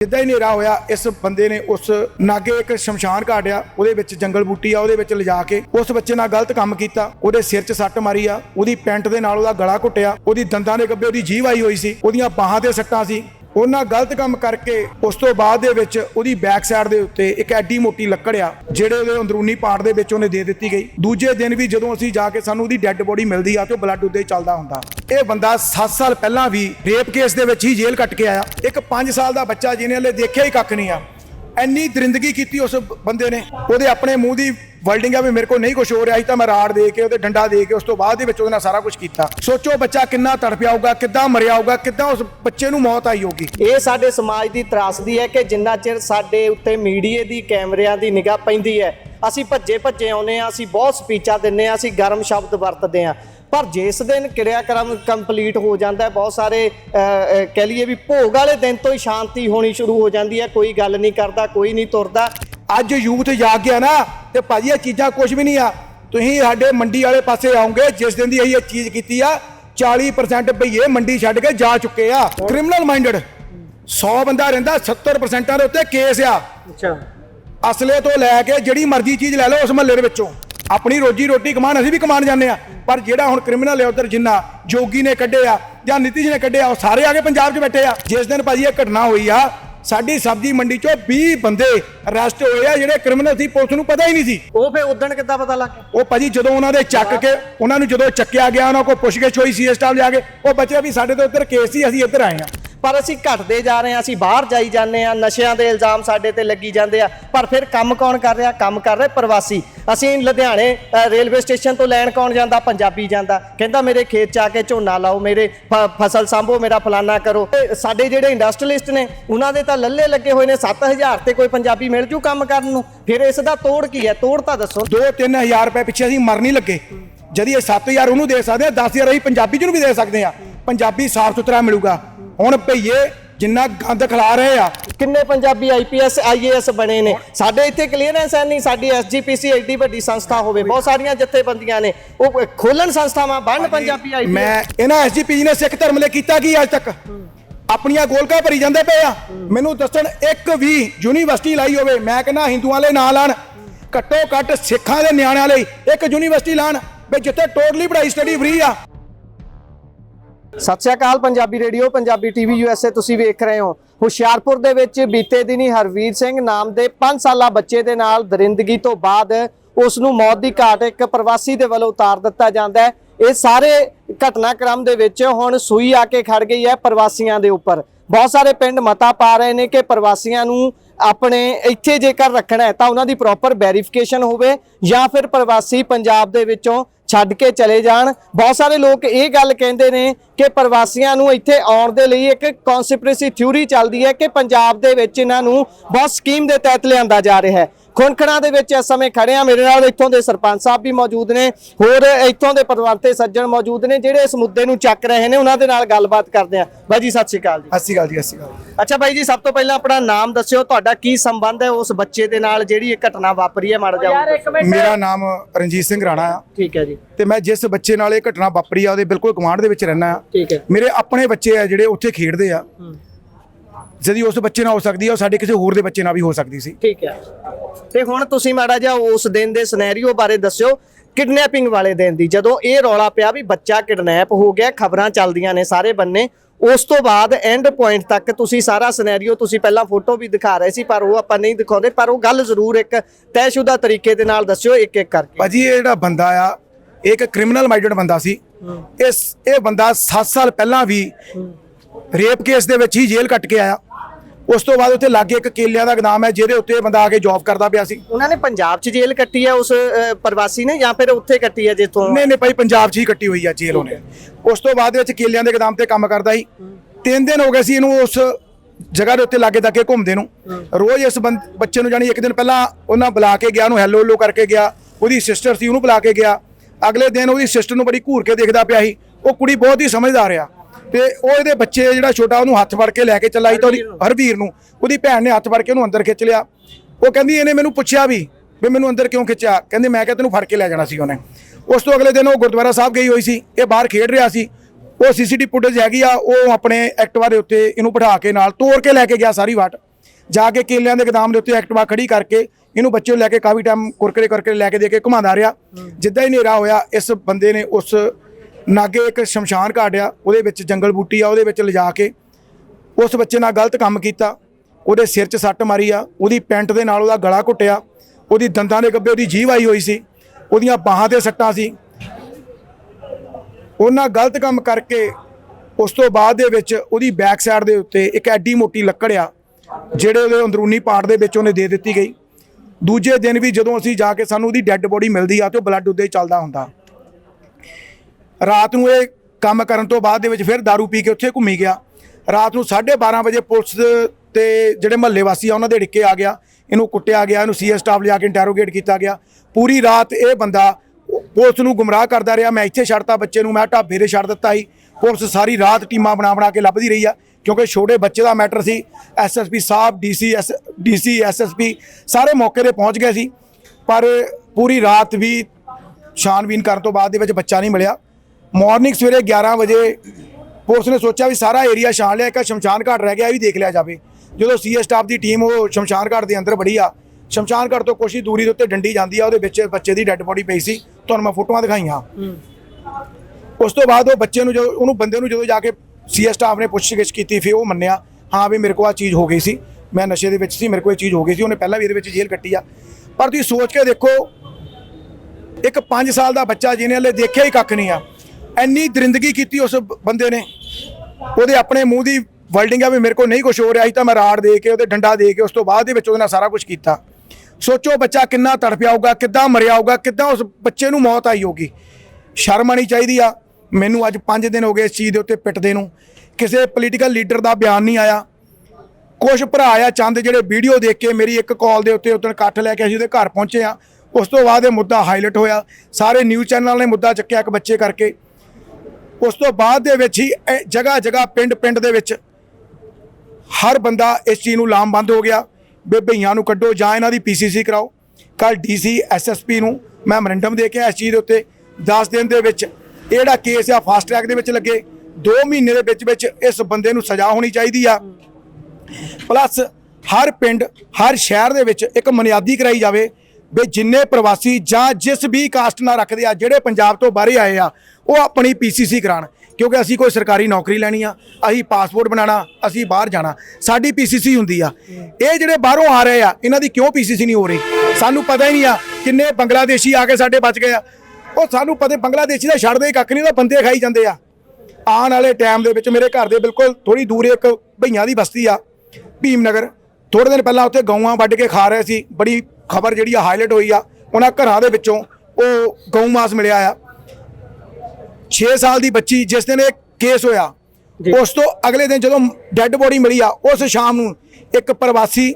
ਜਿੱਦਾਂ ਹੀ ਹਨੇਰਾ ਹੋਇਆ, ਇਸ ਬੰਦੇ ਨੇ ਉਸ ਨਾਗੇ ਇੱਕ ਸ਼ਮਸ਼ਾਨ ਘਾਟ ਆ, ਉਹਦੇ ਵਿੱਚ ਜੰਗਲ ਬੂਟੀ ਆ, ਉਹਦੇ ਵਿੱਚ ਲਿਜਾ ਕੇ ਉਸ ਬੱਚੇ ਨਾਲ ਗਲਤ ਕੰਮ ਕੀਤਾ। ਉਹਦੇ ਸਿਰ 'ਚ ਸੱਟ ਮਾਰੀ ਆ, ਉਹਦੀ ਪੈਂਟ ਦੇ ਨਾਲ ਉਹਦਾ ਗਲਾ ਘੁੱਟਿਆ, ਉਹਦੀ ਦੰਦਾਂ ਦੇ ਗੱਬੇ, ਉਹਦੀ ਜੀਭ ਆਈ ਹੋਈ ਸੀ, ਉਹਦੀਆਂ ਬਾਹਾਂ ਤੇ ਸੱਟਾਂ ਸੀ। ਉਹਨਾਂ ਗਲਤ ਕੰਮ ਕਰਕੇ ਉਸ ਤੋਂ ਬਾਅਦ ਦੇ ਵਿੱਚ ਉਹਦੀ ਬੈਕ ਸਾਈਡ ਦੇ ਉੱਤੇ ਇੱਕ ਐਡੀ ਮੋਟੀ ਲੱਕੜ ਆ, ਜਿਹੜੇ ਉਹਦੇ ਅੰਦਰੂਨੀ ਪਾਰਟ ਦੇ ਵਿੱਚ ਉਹਨੇ ਦੇ ਦਿੱਤੀ ਗਈ। ਦੂਜੇ ਦਿਨ ਵੀ ਜਦੋਂ ਅਸੀਂ ਜਾ ਕੇ ਸਾਨੂੰ ਉਹਦੀ ਡੈੱਡ ਬੋਡੀ ਮਿਲਦੀ ਆ ਤੇ ਬਲੱਡ ਉੱਤੇ ਚੱਲਦਾ ਹੁੰਦਾ। ਇਹ ਬੰਦਾ 7 ਸਾਲ ਪਹਿਲਾਂ ਵੀ ਰੇਪ ਕੇਸ ਦੇ ਵਿੱਚ ਹੀ ਜੇਲ੍ਹ ਕੱਟ ਕੇ ਆਇਆ। ਇੱਕ 5 ਸਾਲ ਦਾ ਬੱਚਾ ਜਿਹਨੇ ਹਲੇ ਦੇਖਿਆ ਹੀ ਕੱਖ ਨਹੀਂ ਆ। ਇੰਨੀ ਦਰਿੰਦਗੀ ਕੀਤੀ ਉਸ ਬੰਦੇ ਨੇ। ਉਹਦੇ ਆਪਣੇ ਮੂੰਹ ਦੀ ਵਰਡਿੰਗ ਆ ਵੀ ਮੇਰੇ ਕੋਲ ਨਹੀਂ ਕੁਝ ਹੋ ਰਿਹਾ। ਸੀ ਤਾਂ ਮੈਂ ਰਾੜ ਦੇ ਕੇ, ਉਹਦੇ ਡੰਡਾ ਦੇ ਕੇ, ਉਸ ਤੋਂ ਬਾਅਦ ਦੇ ਵਿੱਚ ਉਹਦੇ ਨਾਲ ਸਾਰਾ ਕੁਝ ਕੀਤਾ। ਸੋਚੋ ਬੱਚਾ ਕਿੰਨਾ ਤੜਪਿਆ ਹੋਊਗਾ, ਕਿੱਦਾਂ ਮਰਿਆ ਹੋਊਗਾ, ਕਿੱਦਾਂ ਉਸ ਬੱਚੇ ਨੂੰ ਮੌਤ ਆਈ ਹੋਊਗੀ। ਇਹ ਸਾਡੇ ਸਮਾਜ ਦੀ ਤਰਾਸਦੀ ਹੈ ਕਿ ਜਿੰਨਾ ਚਿਰ ਸਾਡੇ ਉੱਤੇ ਮੀਡੀਏ ਦੀ, ਕੈਮਰਿਆਂ ਦੀ ਨਿਗਾਹ ਪੈਂਦੀ ਹੈ, ਅਸੀਂ ਭੱਜੇ ਭੱਜੇ ਆਉਨੇ ਆ ਅਸੀਂ ਬਹੁਤ ਸਪੀਚਾਂ ਦਿੰਨੇ ਆ ਅਸੀਂ ਗਰਮ ਸ਼ਬਦ ਵਰਤਦੇ ਆ ਪਰ ਜਿਸ ਦਿਨ ਕਿਰਿਆਕਰਮ ਕੰਪਲੀਟ ਹੋ ਜਾਂਦਾ ਹੈ ਬਹੁਤ ਸਾਰੇ ਕਹਿ ਲਈਏ ਵੀ ਭੋਗ ਵਾਲੇ ਦਿਨ ਤੋਂ ਹੀ ਸ਼ਾਂਤੀ ਹੋਣੀ ਸ਼ੁਰੂ ਹੋ ਜਾਂਦੀ ਹੈ ਕੋਈ ਗੱਲ ਨਹੀਂ ਕਰਦਾ ਕੋਈ ਨਹੀਂ ਤੁਰਦਾ। ਅੱਜ ਯੂਥ ਜਾਗ ਗਿਆ ਨਾ ਤੇ ਭਾਜੀ ਇਹ ਚੀਜ਼ਾਂ ਕੁਝ ਵੀ ਨਹੀਂ ਆ। ਤੁਸੀਂ ਸਾਡੇ ਮੰਡੀ ਵਾਲੇ ਪਾਸੇ ਆਉਂਗੇ ਜਿਸ ਦਿਨ ਦੀ ਅਸੀਂ ਇਹ ਚੀਜ਼ ਕੀਤੀ ਆ 40% ਭਈਏ ਮੰਡੀ ਛੱਡ ਕੇ ਜਾ ਚੁੱਕੇ ਆ। ਕ੍ਰਿਮੀਨਲ ਮਾਈਂਡਡ 100 ਬੰਦਾ ਰਹਿੰਦਾ 70% ਦੇ ਉੱਤੇ ਕੇਸ ਆ। ਅੱਛਾ। ਅਸਲੇ ਤੋਂ ਲੈ ਕੇ ਜਿਹੜੀ ਮਰਜ਼ੀ ਚੀਜ਼ ਲੈ ਲਓ ਉਸ ਮਹੱਲੇ ਦੇ ਵਿੱਚੋਂ। ਆਪਣੀ ਰੋਜੀ ਰੋਟੀ ਕਮਾਣ ਅਸੀਂ ਵੀ ਕਮਾਣ ਜਾਂਦੇ ਆ ਪਰ ਜਿਹੜਾ ਹੁਣ ਕ੍ਰਿਮੀਨਲ ਹੈ ਉਧਰ ਜਿੰਨਾ ਜੋਗੀ ਨੇ ਕੱਢੇ ਆ ਜਾਂ ਨਿਤਿਸ਼ ਨੇ ਕੱਢਿਆ ਉਹ ਸਾਰੇ ਆ ਕੇ ਪੰਜਾਬ 'ਚ ਬੈਠੇ ਆ। ਜਿਸ ਦਿਨ ਭਾਜੀ ਇਹ ਘਟਨਾ ਹੋਈ ਆ ਸਾਡੀ ਸਬਜ਼ੀ ਮੰਡੀ 'ਚੋਂ 20 ਬੰਦੇ ਅਰੈਸਟ ਹੋਏ ਆ ਜਿਹੜੇ ਕ੍ਰਿਮੀਨਲ ਸੀ ਪੁਲਿਸ ਨੂੰ ਪਤਾ ਹੀ ਨਹੀਂ ਸੀ। ਉਹ ਫੇ ਉਦਣ ਕਿੱਦਾਂ ਪਤਾ ਲੱਗ ਗਿਆ? ਉਹ ਭਾਜੀ ਜਦੋਂ ਉਹਨਾਂ ਦੇ ਚੱਕ ਕੇ ਉਹਨਾਂ ਨੂੰ ਜਦੋਂ ਚੱਕਿਆ ਗਿਆ ਉਹਨਾਂ ਕੋਲ ਪੁੱਛਗਿੱਛ ਹੋਈ ਸੀ ਸਟਾਫ ਜਾ ਕੇ ਉਹ ਬੱਚੇ ਵੀ ਸਾਡੇ ਤੋਂ ਉੱਧਰ ਕੇਸ ਸੀ ਅਸੀਂ ਇੱਧਰ ਆਏ ਆ ਪਰ ਅਸੀਂ ਘਟਦੇ ਜਾ ਰਹੇ ਹਾਂ, ਅਸੀਂ ਬਾਹਰ ਜਾਈ ਜਾਂਦੇ ਹਾਂ, ਨਸ਼ਿਆਂ ਦੇ ਇਲਜ਼ਾਮ ਸਾਡੇ ਤੇ ਲੱਗੀ ਜਾਂਦੇ ਆ। ਪਰ ਫਿਰ ਕੰਮ ਕੌਣ ਕਰ ਰਿਹਾ? ਕੰਮ ਕਰ ਰਹੇ ਪ੍ਰਵਾਸੀ। ਅਸੀਂ ਲੁਧਿਆਣੇ ਰੇਲਵੇ ਸਟੇਸ਼ਨ ਤੋਂ ਲੈਣ ਕੌਣ ਜਾਂਦਾ? ਪੰਜਾਬੀ ਜਾਂਦਾ। ਕਹਿੰਦਾ ਮੇਰੇ ਖੇਤ ਚ ਆ ਕੇ ਝੋਨਾ ਲਾਓ, ਮੇਰੇ ਫ- ਫਸਲ ਸਾਂਭੋ, ਮੇਰਾ ਫਲਾਨਾ ਕਰੋ। ਸਾਡੇ ਜਿਹੜੇ ਇੰਡਸਟਰੀਲਿਸਟ ਨੇ, ਉਹਨਾਂ ਦੇ ਤਾਂ ਲੱਲੇ ਲੱਗੇ ਹੋਏ ਨੇ 7000 ਤੇ ਕੋਈ ਪੰਜਾਬੀ ਮਿਲ ਜੂ ਕੰਮ ਕਰਨ ਨੂੰ। ਫਿਰ ਇਸ ਦਾ ਤੋੜ ਕੀ ਹੈ? ਤੋੜ ਤਾਂ ਦੱਸੋ। 2-3000 ਰੁਪਏ ਪਿੱਛੇ ਅਸੀਂ ਮਰ ਨਹੀਂ ਲੱਗੇ। ਜਦੀ ਇਹ 7000 ਉਹਨੂੰ ਦੇ ਸਕਦੇ ਆ 10000 ਅਸੀਂ ਪੰਜਾਬੀ ਚ ਨੂੰ ਵੀ ਦੇ ਸਕਦੇ ਆ। ਪੰਜਾਬੀ ਸਾਫ਼ ਸੁਥਰਾ ਮਿਲੂਗਾ। ਹੁਣ ਭਈਏ ਜਿੰਨਾ ਗੰਦ ਖਿਲਾ ਰਹੇ ਆ। ਕਿੰਨੇ ਪੰਜਾਬੀ ਆਈਪੀਐਸ ਆਈਏਐਸ ਬਣੇ ਨੇ? ਸਾਡੇ ਇੱਥੇ ਕਲੀਅਰੈਂਸ ਹੈ ਨਹੀਂ ਸਾਡੀ ਐਸਜੀਪੀਸੀ ਐਡੀ ਵੱਡੀ ਸੰਸਥਾ ਹੋਵੇ। ਬਹੁਤ ਸਾਰੀਆਂ ਜਥੇਬੰਦੀਆਂ ਨੇ। ਉਹ ਖੋਲਣ ਸੰਸਥਾਵਾਂ ਬਣ ਪੰਜਾਬੀ ਆਈਪੀਐਸ ਮੈਂ ਇਹਨਾਂ ਐਸਜੀਪੀ ਨੇ ਸਿੱਖ ਧਰਮ ਲਈ ਕੀਤਾ ਕੀ ਅੱਜ ਤੱਕ? ਆਪਣੀਆਂ ਗੋਲਕਾਂ ਭਰੀ ਜਾਂਦੇ ਪਏ ਆ। ਮੈਨੂੰ ਦੱਸਣ ਇੱਕ ਵੀ ਯੂਨੀਵਰਸਿਟੀ ਲਾਈ ਹੋਵੇ ਮੈਂ ਕਹਿੰਦਾ ਹਿੰਦੂਆਂ ਲਈ ਨਾ ਲਾਣ। ਘੱਟੋ ਘੱਟ ਸਿੱਖਾਂ ਦੇ ਨਿਆਣਿਆਂ ਲਈ ਇੱਕ ਯੂਨੀਵਰਸਿਟੀ ਲਾਣ। ਵੀ ਜਿੱਥੇ ਟੋਟਲੀ ਪੜ੍ਹਾਈ ਸਟੱਡੀ ਫ੍ਰੀ ਆ। ਸਤਿ ਸ਼੍ਰੀ ਅਕਾਲ Punjabi radio, Punjabi TV USA ਤੁਸੀਂ ਵੇਖ ਰਹੇ ਹੋ ਹੁਸ਼ਿਆਰਪੁਰ ਦੇ ਵਿੱਚ ਬੀਤੇ ਦਿਨੀ ਹਰਵੀਰ ਸਿੰਘ ਨਾਮ ਦੇ 5 ਸਾਲਾ ਬੱਚੇ ਦੇ ਨਾਲ ਦਰਿੰਦਗੀ ਤੋਂ ਬਾਅਦ ਉਸ ਨੂੰ ਮੌਤ ਦੀ ਘਾਟ ਇੱਕ ਪ੍ਰਵਾਸੀ ਦੇ ਵੱਲੋਂ ਉਤਾਰ ਦਿੱਤਾ ਜਾਂਦਾ ਹੈ। ਇਹ ਸਾਰੇ ਘਟਨਾਕ੍ਰਮ ਦੇ ਵਿੱਚ ਹੁਣ ਸੂਈ ਆ ਕੇ ਖੜ ਗਈ ਹੈ ਪ੍ਰਵਾਸੀਆਂ ਦੇ ਉੱਪਰ। ਬਹੁਤ ਸਾਰੇ ਪਿੰਡ ਮਤਾ ਪਾ ਰਹੇ ਨੇ ਕਿ ਪ੍ਰਵਾਸੀਆਂ ਨੂੰ ਆਪਣੇ ਇੱਥੇ ਜੇਕਰ ਰੱਖਣਾ ਹੈ ਤਾਂ ਉਹਨਾਂ ਦੀ ਪ੍ਰੋਪਰ ਵੈਰੀਫਿਕੇਸ਼ਨ ਹੋਵੇ ਜਾਂ ਫਿਰ ਪ੍ਰਵਾਸੀ ਪੰਜਾਬ ਦੇ ਵਿੱਚੋਂ ਛੱਡ ਕੇ ਚਲੇ ਜਾਣ। ਬਹੁਤ ਸਾਰੇ ਲੋਕ ਇਹ ਗੱਲ ਕਹਿੰਦੇ ਨੇ ਕਿ ਪ੍ਰਵਾਸੀਆਂ ਨੂੰ ਇੱਥੇ ਆਉਣ ਦੇ ਲਈ ਇੱਕ ਕਨਸਪੀਰੇਸੀ ਥਿਊਰੀ ਚੱਲਦੀ ਹੈ ਕਿ ਪੰਜਾਬ ਦੇ ਵਿੱਚ ਇਹਨਾਂ ਨੂੰ ਬਹੁਤ ਸਕੀਮ ਦੇ ਤਹਿਤ ਲਿਆਂਦਾ ਜਾ ਰਿਹਾ ਹੈ। ਖੁਨਖਣਾ ਦੇ ਵਿੱਚ ਇਸ ਸਮੇਂ ਖੜੇ ਆ ਮੇਰੇ ਨਾਲ ਇੱਥੋਂ ਦੇ ਸਰਪੰਚ ਸਾਹਿਬ ਵੀ ਮੌਜੂਦ ਨੇ। ਹੋਰ ਇੱਥੋਂ ਦੇ ਪਰਿਵਰਤੇ ਸੱਜਣ ਮੌਜੂਦ ਨੇ ਜਿਹੜੇ ਇਸ ਮੁੱਦੇ ਨੂੰ ਚੱਕ ਰਹੇ ਨੇ ਉਹਨਾਂ ਦੇ ਨਾਲ ਗੱਲਬਾਤ ਕਰਦੇ ਆ ਬਾਈ ਜੀ ਸਤਿ ਸ਼੍ਰੀ ਅਕਾਲ ਜੀ। ਅੱਸੀ ਗੱਲ ਜੀ ਅੱਸੀ ਗੱਲ ਅੱਛਾ ਬਾਈ ਜੀ ਸਭ ਤੋਂ ਪਹਿਲਾਂ ਆਪਣਾ ਨਾਮ ਦੱਸਿਓ। ਤੁਹਾਡਾ ਕੀ ਸੰਬੰਧ ਹੈ ਉਸ ਬੱਚੇ ਦੇ ਨਾਲ ਜਿਹੜੀ ਇਹ ਘਟਨਾ ਵਾਪਰੀ ਹੈ? ਮਾੜਾ ਜਾਓ ਮੇਰਾ ਨਾਮ ਰਣਜੀਤ ਸਿੰਘ ਰਾਣਾ ਆ। ਠੀਕ ਹੈ ਜੀ। ਤੇ ਮੈਂ ਜਿਸ ਬੱਚੇ ਨਾਲ ਇਹ ਘਟਨਾ ਵਾਪਰੀ ਆ ਉਹਦੇ ਬਿਲਕੁਲ ਗਵਾਂਢ ਦੇ ਵਿੱਚ ਰਹਿਣਾ ਆ। ਠੀਕ ਹੈ। ਮੇਰੇ ਆਪਣੇ ਬੱਚੇ ਆ ਜਿਹੜੇ ਉੱਥੇ ਖੇਡਦੇ ਆ। ਜਦੀ ਉਸ ਬੱਚੇ ਨਾਲ ਹੋ ਸਕਦੀ ਆ ਉਹ ਸਾਡੇ ਕਿਸੇ ਹੋਰ ਦੇ ਬੱਚੇ ਨਾਲ ਵੀ ਹੋ ਸਕਦੀ ਸੀ। ਠੀਕ ਹੈ। ਤੇ ਹੁਣ ਤੁਸੀਂ ਮਾੜਾ ਜਿਹਾ ਉਸ ਦਿਨ ਦੇ ਸਿਨੈਰੀਓ ਬਾਰੇ ਦੱਸਿਓ ਕਿਡਨੈਪਿੰਗ ਵਾਲੇ ਦਿਨ ਦੀ। ਜਦੋਂ ਇਹ ਰੌਲਾ ਪਿਆ ਵੀ ਬੱਚਾ ਕਿਡਨੈਪ ਹੋ ਗਿਆ ਖਬਰਾਂ ਚੱਲਦੀਆਂ ਨੇ ਸਾਰੇ ਬੰਨੇ ਉਸ ਤੋਂ ਬਾਅਦ ਐਂਡ ਪੁਆਇੰਟ ਤੱਕ ਤੁਸੀਂ ਸਾਰਾ ਸਿਨੈਰੀਓ ਤੁਸੀਂ ਪਹਿਲਾਂ ਫੋਟੋ ਵੀ ਦਿਖਾ ਰਹੇ ਸੀ ਪਰ ਉਹ ਆਪਾਂ ਨਹੀਂ ਦਿਖਾਉਂਦੇ ਪਰ ਉਹ ਗੱਲ ਜ਼ਰੂਰ ਇੱਕ ਤੈਅਸ਼ੁਦਾ ਤਰੀਕੇ ਦੇ ਨਾਲ ਦੱਸਿਓ ਇੱਕ ਇੱਕ ਕਰਕੇ। ਭਾਜੀ ਇਹ ਜਿਹੜਾ ਬੰਦਾ ਆ ਇਹ ਇੱਕ ਕ੍ਰਿਮੀਨਲ ਮਾਈਂਡਡ ਬੰਦਾ ਸੀ। ਇਸ ਇਹ ਬੰਦਾ 7 ਸਾਲ ਪਹਿਲਾਂ ਵੀ ਰੇਪ ਕੇਸ ਦੇ ਵਿੱਚ ਹੀ ਜੇਲ੍ਹ ਕੱਟ ਕੇ ਆਇਆ। ਉਸ ਤੋਂ ਬਾਅਦ ਉੱਥੇ ਲਾਗੇ ਇੱਕ ਕੇਲਿਆਂ ਦਾ ਗਦਾਮ ਹੈ ਜਿਹਦੇ ਉੱਤੇ ਇਹ ਬੰਦਾ ਆ ਕੇ ਜੌਬ ਕਰਦਾ ਪਿਆ ਸੀ। ਉਹਨਾਂ ਨੇ ਪੰਜਾਬ 'ਚ ਜੇਲ੍ਹ ਕੱਟੀ ਹੈ ਉਸ ਅ, ਪ੍ਰਵਾਸੀ ਨੇ ਜਾਂ ਫਿਰ ਉੱਥੇ ਕੱਟੀ ਹੈ ਜਿੱਥੋਂ? ਨਹੀਂ ਨਹੀਂ ਭਾਈ ਪੰਜਾਬ 'ਚ ਹੀ ਕੱਟੀ ਹੋਈ ਆ ਜੇਲ੍ਹ ਉਹਨੇ। ਉਸ ਤੋਂ ਬਾਅਦ ਵਿੱਚ ਕੇਲਿਆਂ ਦੇ ਗਦਾਮ ਤੇ ਕੰਮ ਕਰਦਾ ਸੀ। ਤਿੰਨ ਦਿਨ ਹੋ ਗਏ ਸੀ ਇਹਨੂੰ ਉਸ ਜਗ੍ਹਾ ਦੇ ਉੱਤੇ ਲਾਗੇ ਤੱਕੇ ਘੁੰਮਦੇ ਨੂੰ। ਰੋਜ਼ ਇਸ ਬੰਦ- ਬੱਚੇ ਨੂੰ ਜਾਨੀ ਇੱਕ ਦਿਨ ਪਹਿਲਾਂ ਉਹਨਾਂ ਬੁਲਾ ਕੇ ਗਿਆ ਉਹਨੂੰ ਹੈਲੋ ਹੈਲੋ ਕਰਕੇ ਗਿਆ। ਉਹਦੀ ਸਿਸਟਰ ਸੀ ਉਹਨੂੰ ਬੁਲਾ ਕੇ ਗਿਆ। ਅਗਲੇ ਦਿਨ ਉਹਦੀ ਸਿਸਟਰ ਨੂੰ ਬੜੀ ਘੂਰ ਕੇ ਦੇਖਦਾ ਪਿਆ ਸੀ। ਉਹ ਕੁੜੀ ਬਹੁਤ ਹੀ ਸਮਝਦਾਰ ਆ। ਤੇ ਉਹ ਇਹਦੇ ਬੱਚੇ ਜਿਹੜਾ ਛੋਟਾ ਉਹਨੂੰ ਹੱਥ ਫੜ ਕੇ ਲੈ ਕੇ ਚੱਲਾ ਸੀ ਤਾਂ ਉਹਦੀ ਹਰਵੀਰ ਨੂੰ। ਉਹਦੀ ਭੈਣ ਨੇ ਹੱਥ ਫੜ ਕੇ ਉਹਨੂੰ ਅੰਦਰ ਖਿੱਚ ਲਿਆ। ਉਹ ਕਹਿੰਦੀ ਇਹਨੇ ਮੈਨੂੰ ਪੁੱਛਿਆ ਵੀ ਵੀ ਮੈਨੂੰ ਅੰਦਰ ਕਿਉਂ ਖਿੱਚਿਆ? ਕਹਿੰਦੇ ਮੈਂ ਕਿਹਾ ਤੈਨੂੰ ਫੜ ਕੇ ਲੈ ਜਾਣਾ ਸੀ ਉਹਨੇ। ਉਸ ਤੋਂ ਅਗਲੇ ਦਿਨ ਉਹ ਗੁਰਦੁਆਰਾ ਸਾਹਿਬ ਗਈ ਹੋਈ ਸੀ। ਇਹ ਬਾਹਰ ਖੇਡ ਰਿਹਾ ਸੀ। ਉਹ ਸੀਸੀਟੀਵੀ ਫੁਟੇਜ ਹੈਗੀ ਆ ਉਹ ਆਪਣੇ ਐਕਟਿਵਾ ਦੇ ਉੱਤੇ ਇਹਨੂੰ ਬਿਠਾ ਕੇ ਨਾਲ ਤੋੜ ਕੇ ਲੈ ਕੇ ਗਿਆ ਸਾਰੀ ਵਾਟ। ਜਾ ਕੇ ਕੇਲਿਆਂ ਦੇ ਗਦਾਮ ਦੇ ਉੱਤੇ ਐਕਟਿਵਾ ਖੜੀ ਕਰਕੇ ਇਹਨੂੰ ਬੱਚੇ ਨੂੰ ਲੈ ਕੇ ਕਾਫੀ ਟਾਈਮ ਕੁਰਕਰੇ ਕਰਕੇ ਲੈ ਕੇ ਦੇ ਕੇ ਘੁਮਾਉਂਦਾ ਰਿਹਾ। ਜਿੱਦਾਂ ਹੀ ਹਨੇਰਾ ਹੋਇਆ ਇਸ ਬੰਦੇ ਨੇ ਉਸ ਨਾਗੇ ਇੱਕ ਸ਼ਮਸ਼ਾਨ ਘਾਟ ਆ, ਉਹਦੇ ਵਿੱਚ ਜੰਗਲ ਬੂਟੀ ਆ, ਉਹਦੇ ਵਿੱਚ ਲਿਜਾ ਕੇ ਉਸ ਬੱਚੇ ਨਾਲ ਗਲਤ ਕੰਮ ਕੀਤਾ। ਉਹਦੇ ਸਿਰ 'ਚ ਸੱਟ ਮਾਰੀ ਆ, ਉਹਦੀ ਪੈਂਟ ਦੇ ਨਾਲ ਉਹਦਾ ਗਲਾ ਘੁੱਟਿਆ, ਉਹਦੀ ਦੰਦਾਂ ਦੇ ਗੱਬੇ ਉਹਦੀ ਜੀਭ ਆਈ ਹੋਈ ਸੀ, ਉਹਦੀਆਂ ਬਾਹਾਂ ਤੇ ਸੱਟਾਂ ਸੀ। ਉਹਨਾਂ ਗਲਤ ਕੰਮ ਕਰਕੇ ਉਸ ਤੋਂ ਬਾਅਦ ਦੇ ਵਿੱਚ ਉਹਦੀ ਬੈਕ ਸਾਈਡ ਦੇ ਉੱਤੇ ਇੱਕ ਐਡੀ ਮੋਟੀ ਲੱਕੜ ਆ, ਜਿਹੜੇ ਉਹਦੇ ਅੰਦਰੂਨੀ ਪਾਰਟ ਦੇ ਵਿੱਚ ਉਹਨੇ ਦੇ ਦਿੱਤੀ ਗਈ। ਦੂਜੇ ਦਿਨ ਵੀ ਜਦੋਂ ਅਸੀਂ ਜਾ ਕੇ ਸਾਨੂੰ ਉਹਦੀ ਡੈੱਡ ਬੋਡੀ ਮਿਲਦੀ ਆ ਤੇ ਉਹ ਬਲੱਡ ਉੱਤੇ ਚੱਲਦਾ ਹੁੰਦਾ। ਰਾਤ ਨੂੰ ਇਹ ਕੰਮ ਕਰਨ ਤੋਂ ਬਾਅਦ ਦੇ ਵਿੱਚ ਫਿਰ दारू ਪੀ ਕੇ ਉੱਥੇ ਘੁੰਮੀ ਗਿਆ। ਰਾਤ ਨੂੰ 12:30 ਵਜੇ ਪੁਲਿਸ ਤੇ ਜਿਹੜੇ ਮਹੱਲੇ ਵਾਸੀ ਆ, ਉਹਨਾਂ ਦੇ ਡਿੱਕੇ ਆ ਗਿਆ। ਇਹਨੂੰ ਕੁੱਟਿਆ ਗਿਆ, ਇਹਨੂੰ ਸੀਐਸ ਸਟਾਫ ਲਿਆ ਕੇ ਇੰਟਰੋਗੇਟ ਕੀਤਾ ਗਿਆ। ਪੂਰੀ ਰਾਤ ਇਹ ਬੰਦਾ ਪੁਲਿਸ ਨੂੰ ਗੁੰਮਰਾਹ ਕਰਦਾ ਰਿਹਾ। ਮੈਂ ਇੱਥੇ ਛੱਡਤਾ ਬੱਚੇ ਨੂੰ, ਮੈਂ ਢਾਬੇ ਤੇ ਛੱਡ ਦਿੱਤਾ ਸੀ। ਪੁਲਿਸ ਸਾਰੀ ਰਾਤ ਟੀਮਾਂ ਬਣਾ ਬਣਾ ਕੇ ਲੱਭਦੀ ਰਹੀ ਆ, ਕਿਉਂਕਿ ਛੋਟੇ ਬੱਚੇ ਦਾ ਮੈਟਰ ਸੀ। ਐਸਐਸਪੀ ਸਾਹਿਬ ਡੀਸੀ ਐਸ ਡੀਸੀ ਐਸਐਸਪੀ ਸਾਰੇ ਮੌਕੇ ਤੇ ਪਹੁੰਚ ਗਏ ਸੀ। ਪਰ ਪੂਰੀ ਰਾਤ ਵੀ ਛਾਨਬੀਨ ਕਰਨ ਤੋਂ ਬਾਅਦ ਦੇ ਵਿੱਚ ਬੱਚਾ ਨਹੀਂ ਮਿਲਿਆ। ਮਾਰਨਿੰਗ ਸਵੇਰੇ 11 ਵਜੇ ਪੁਲਿਸ ਨੇ ਸੋਚਿਆ ਵੀ ਸਾਰਾ ਏਰੀਆ ਛਾਣ ਲਿਆ ਇੱਕ ਸ਼ਮਸ਼ਾਨ ਘਾਟ ਰਹਿ ਗਿਆ ਇਹ ਵੀ ਦੇਖ ਲਿਆ ਜਾਵੇ। ਜਦੋਂ ਸੀਐਸ ਸਟਾਫ ਦੀ ਟੀਮ ਉਹ ਸ਼ਮਸ਼ਾਨ ਘਾਟ ਦੇ ਅੰਦਰ ਵੜੀ ਆ ਸ਼ਮਸ਼ਾਨ ਘਾਟ ਤੋਂ ਕੁਛ ਹੀ ਦੂਰੀ ਦੇ ਉੱਤੇ ਡੰਡੀ ਜਾਂਦੀ ਆ ਉਹਦੇ ਵਿੱਚ ਬੱਚੇ ਦੀ ਡੈੱਡ ਬੋਡੀ ਪਈ ਸੀ। ਤੁਹਾਨੂੰ ਮੈਂ ਫੋਟੋਆਂ ਦਿਖਾਈਆਂ। ਉਸ ਤੋਂ ਬਾਅਦ ਉਹ ਬੱਚੇ ਨੂੰ ਜਦੋਂ ਉਹਨੂੰ ਬੰਦੇ ਨੂੰ ਜਦੋਂ ਜਾ ਕੇ ਸੀਐਸ ਸਟਾਫ ਨੇ ਪੁੱਛਗਿੱਛ ਕੀਤੀ ਫਿਰ ਉਹ ਮੰਨਿਆ ਹਾਂ ਵੀ ਮੇਰੇ ਕੋਲ ਆ ਚੀਜ਼ ਹੋ ਗਈ ਸੀ ਮੈਂ ਨਸ਼ੇ ਦੇ ਵਿੱਚ ਸੀ ਮੇਰੇ ਕੋਲ ਇਹ ਚੀਜ਼ ਹੋ ਗਈ ਸੀ ਉਹਨੇ ਪਹਿਲਾਂ ਵੀ ਇਹਦੇ ਵਿੱਚ ਜੇਲ੍ਹ ਕੱਟੀ ਆ। ਪਰ ਤੁਸੀਂ ਸੋਚ ਕੇ ਦੇਖੋ ਇੱਕ 5 ਸਾਲ ਦਾ ਬੱਚਾ ਜਿਹਨੇ ਹਲੇ ਦੇਖਿਆ ਹੀ ਕੱਖ ਨਹੀਂ ਆ। ਇੰਨੀ ਦਰਿੰਦਗੀ ਕੀਤੀ ਉਸ ਬੰਦੇ ਨੇ। ਉਹਦੇ ਆਪਣੇ ਮੂੰਹ ਦੀ ਵਰਡਿੰਗ ਆ ਵੀ ਮੇਰੇ ਕੋਲ ਨਹੀਂ ਕੁਝ ਹੋ ਰਿਹਾ। ਸੀ ਤਾਂ ਮੈਂ ਰਾੜ ਦੇ ਕੇ, ਉਹਦੇ ਡੰਡਾ ਦੇ ਕੇ, ਉਸ ਤੋਂ ਬਾਅਦ ਦੇ ਵਿੱਚ ਉਹਦੇ ਨਾਲ ਸਾਰਾ ਕੁਝ ਕੀਤਾ। ਸੋਚੋ ਬੱਚਾ ਕਿੰਨਾ ਤੜਪਿਆ ਹੋਊਗਾ, ਕਿੱਦਾਂ ਮਰਿਆ ਹੋਊਗਾ, ਕਿੱਦਾਂ ਉਸ ਬੱਚੇ ਨੂੰ ਮੌਤ ਆਈ ਹੋਊਗੀ। ਸ਼ਰਮ ਆਣੀ ਚਾਹੀਦੀ ਆ। ਮੈਨੂੰ ਅੱਜ 5 ਦਿਨ ਹੋ ਗਏ ਇਸ ਚੀਜ਼ ਦੇ ਉੱਤੇ ਪਿੱਟਦੇ ਨੂੰ। ਕਿਸੇ ਪੋਲੀਟੀਕਲ ਲੀਡਰ ਦਾ ਬਿਆਨ ਨਹੀਂ ਆਇਆ। ਕੁਝ ਭਰਾ ਆ ਚੰਦ ਜਿਹੜੇ ਵੀਡੀਓ ਦੇਖ ਕੇ ਮੇਰੀ ਇੱਕ ਕਾਲ ਦੇ ਉੱਤੇ ਉਦੋਂ ਇਕੱਠ ਲੈ ਕੇ ਅਸੀਂ ਉਹਦੇ ਘਰ ਪਹੁੰਚੇ ਆ। ਉਸ ਤੋਂ ਬਾਅਦ ਇਹ ਮੁੱਦਾ ਹਾਈਲਾਈਟ ਹੋਇਆ। ਸਾਰੇ ਨਿਊਜ਼ ਚੈਨਲ ਨੇ ਮੁੱਦਾ ਚੱਕਿਆ ਇੱਕ ਬੱਚੇ ਕਰਕੇ। ਉਸ ਤੋਂ ਬਾਅਦ ਦੇ ਵਿੱਚ ਹੀ ਜਗ੍ਹਾ ਜਗ੍ਹਾ ਪਿੰਡ ਪਿੰਡ ਦੇ ਵਿੱਚ ਹਰ ਬੰਦਾ ਇਸ ਚੀਜ਼ ਨੂੰ ਲਾਮਬੰਦ ਹੋ ਗਿਆ। ਬੇਬਈਆਂ ਨੂੰ ਕੱਢੋ ਜਾਂ ਇਹਨਾਂ ਦੀ ਪੀਸੀਸੀ ਕਰਾਓ। ਕੱਲ ਡੀਸੀ ਐਸਐਸਪੀ ਨੂੰ ਮੈਂ ਮੈਮੋਰੰਡਮ ਦੇ ਕੇ ਇਸ ਚੀਜ਼ ਦੇ ਉੱਤੇ। 10 ਦਿਨ ਦੇ ਵਿੱਚ ਇਹ ਜਿਹੜਾ ਕੇਸ ਆ ਫਾਸਟ ਟਰੈਕ ਦੇ ਵਿੱਚ ਲੱਗੇ। 2 ਮਹੀਨੇ ਦੇ ਵਿੱਚ ਵਿੱਚ ਇਸ ਬੰਦੇ ਨੂੰ ਸਜ਼ਾ ਹੋਣੀ ਚਾਹੀਦੀ ਆ। ਪਲੱਸ ਹਰ ਪਿੰਡ, ਹਰ ਸ਼ਹਿਰ ਦੇ ਵਿੱਚ ਇੱਕ ਮਨਿਆਦੀ ਕਰਾਈ ਜਾਵੇ। ਵੀ ਜਿੰਨੇ ਪ੍ਰਵਾਸੀ ਜਾਂ ਜਿਸ ਵੀ ਕਾਸਟ ਨਾਲ ਰੱਖਦੇ ਆ, ਜਿਹੜੇ ਪੰਜਾਬ ਤੋਂ ਬਾਹਰੇ ਆਏ ਆ, ਉਹ ਆਪਣੀ ਪੀਸੀਸੀ ਕਰਾਣ ਕਿਉਂਕਿ ਅਸੀਂ ਕੋਈ ਸਰਕਾਰੀ ਨੌਕਰੀ ਲੈਣੀ ਆ, ਅਸੀਂ ਪਾਸਪੋਰਟ ਬਣਾਉਣਾ, ਅਸੀਂ ਬਾਹਰ ਜਾਣਾ। ਸਾਡੀ ਪੀਸੀਸੀ ਹੁੰਦੀ ਆ। ਇਹ ਜਿਹੜੇ ਬਾਹਰੋਂ ਆ ਰਹੇ ਆ, ਇਹਨਾਂ ਦੀ ਕਿਉਂ ਪੀਸੀਸੀ ਨਹੀਂ ਹੋ ਰਹੀ? ਸਾਨੂੰ ਪਤਾ ਹੀ ਨਹੀਂ ਆ ਕਿੰਨੇ ਬੰਗਲਾਦੇਸ਼ੀ ਆ ਕੇ ਸਾਡੇ ਬਚ ਗਏ ਆ। ਉਹ ਸਾਨੂੰ ਪਤਾ ਬੰਗਲਾਦੇਸ਼ੀ ਦਾ ਛੱਡਦੇ ਕੱਖ ਨਹੀਂ ਤਾਂ ਬੰਦੇ ਖਾਈ ਜਾਂਦੇ ਆ। ਆਉਣ ਵਾਲੇ ਟਾਈਮ ਦੇ ਵਿੱਚ ਮੇਰੇ ਘਰ ਦੇ ਬਿਲਕੁਲ ਥੋੜੀ ਦੂਰ ਇੱਕ ਭਈਆਂ ਦੀ ਬਸਤੀ ਆ, ਭੀਮ ਨਗਰ। ਥੋੜੇ ਦਿਨ ਪਹਿਲਾਂ ਉੱਥੇ ਗਊਆਂ ਵੱਢ ਕੇ ਖਾ ਰਹੇ ਸੀ, ਬੜੀ ਖਬਰ ਜਿਹੜੀ ਆ ਹਾਈਲਾਈਟ ਹੋਈ ਆ ਉਹਨਾਂ ਘਰਾਂ ਦੇ ਵਿੱਚੋਂ ਉਹ ਗਊ ਮਾਸ ਮਿਲਿਆ ਆ 6 ਸਾਲ ਦੀ ਬੱਚੀ ਜਿਸ ਦਿਨ ਇਹ ਕੇਸ ਹੋਇਆ। ਉਸ ਤੋਂ ਅਗਲੇ ਦਿਨ ਜਦੋਂ ਡੈੱਡ ਬੋਡੀ ਮਿਲੀ ਆ ਉਸ ਸ਼ਾਮ ਨੂੰ ਇੱਕ ਪ੍ਰਵਾਸੀ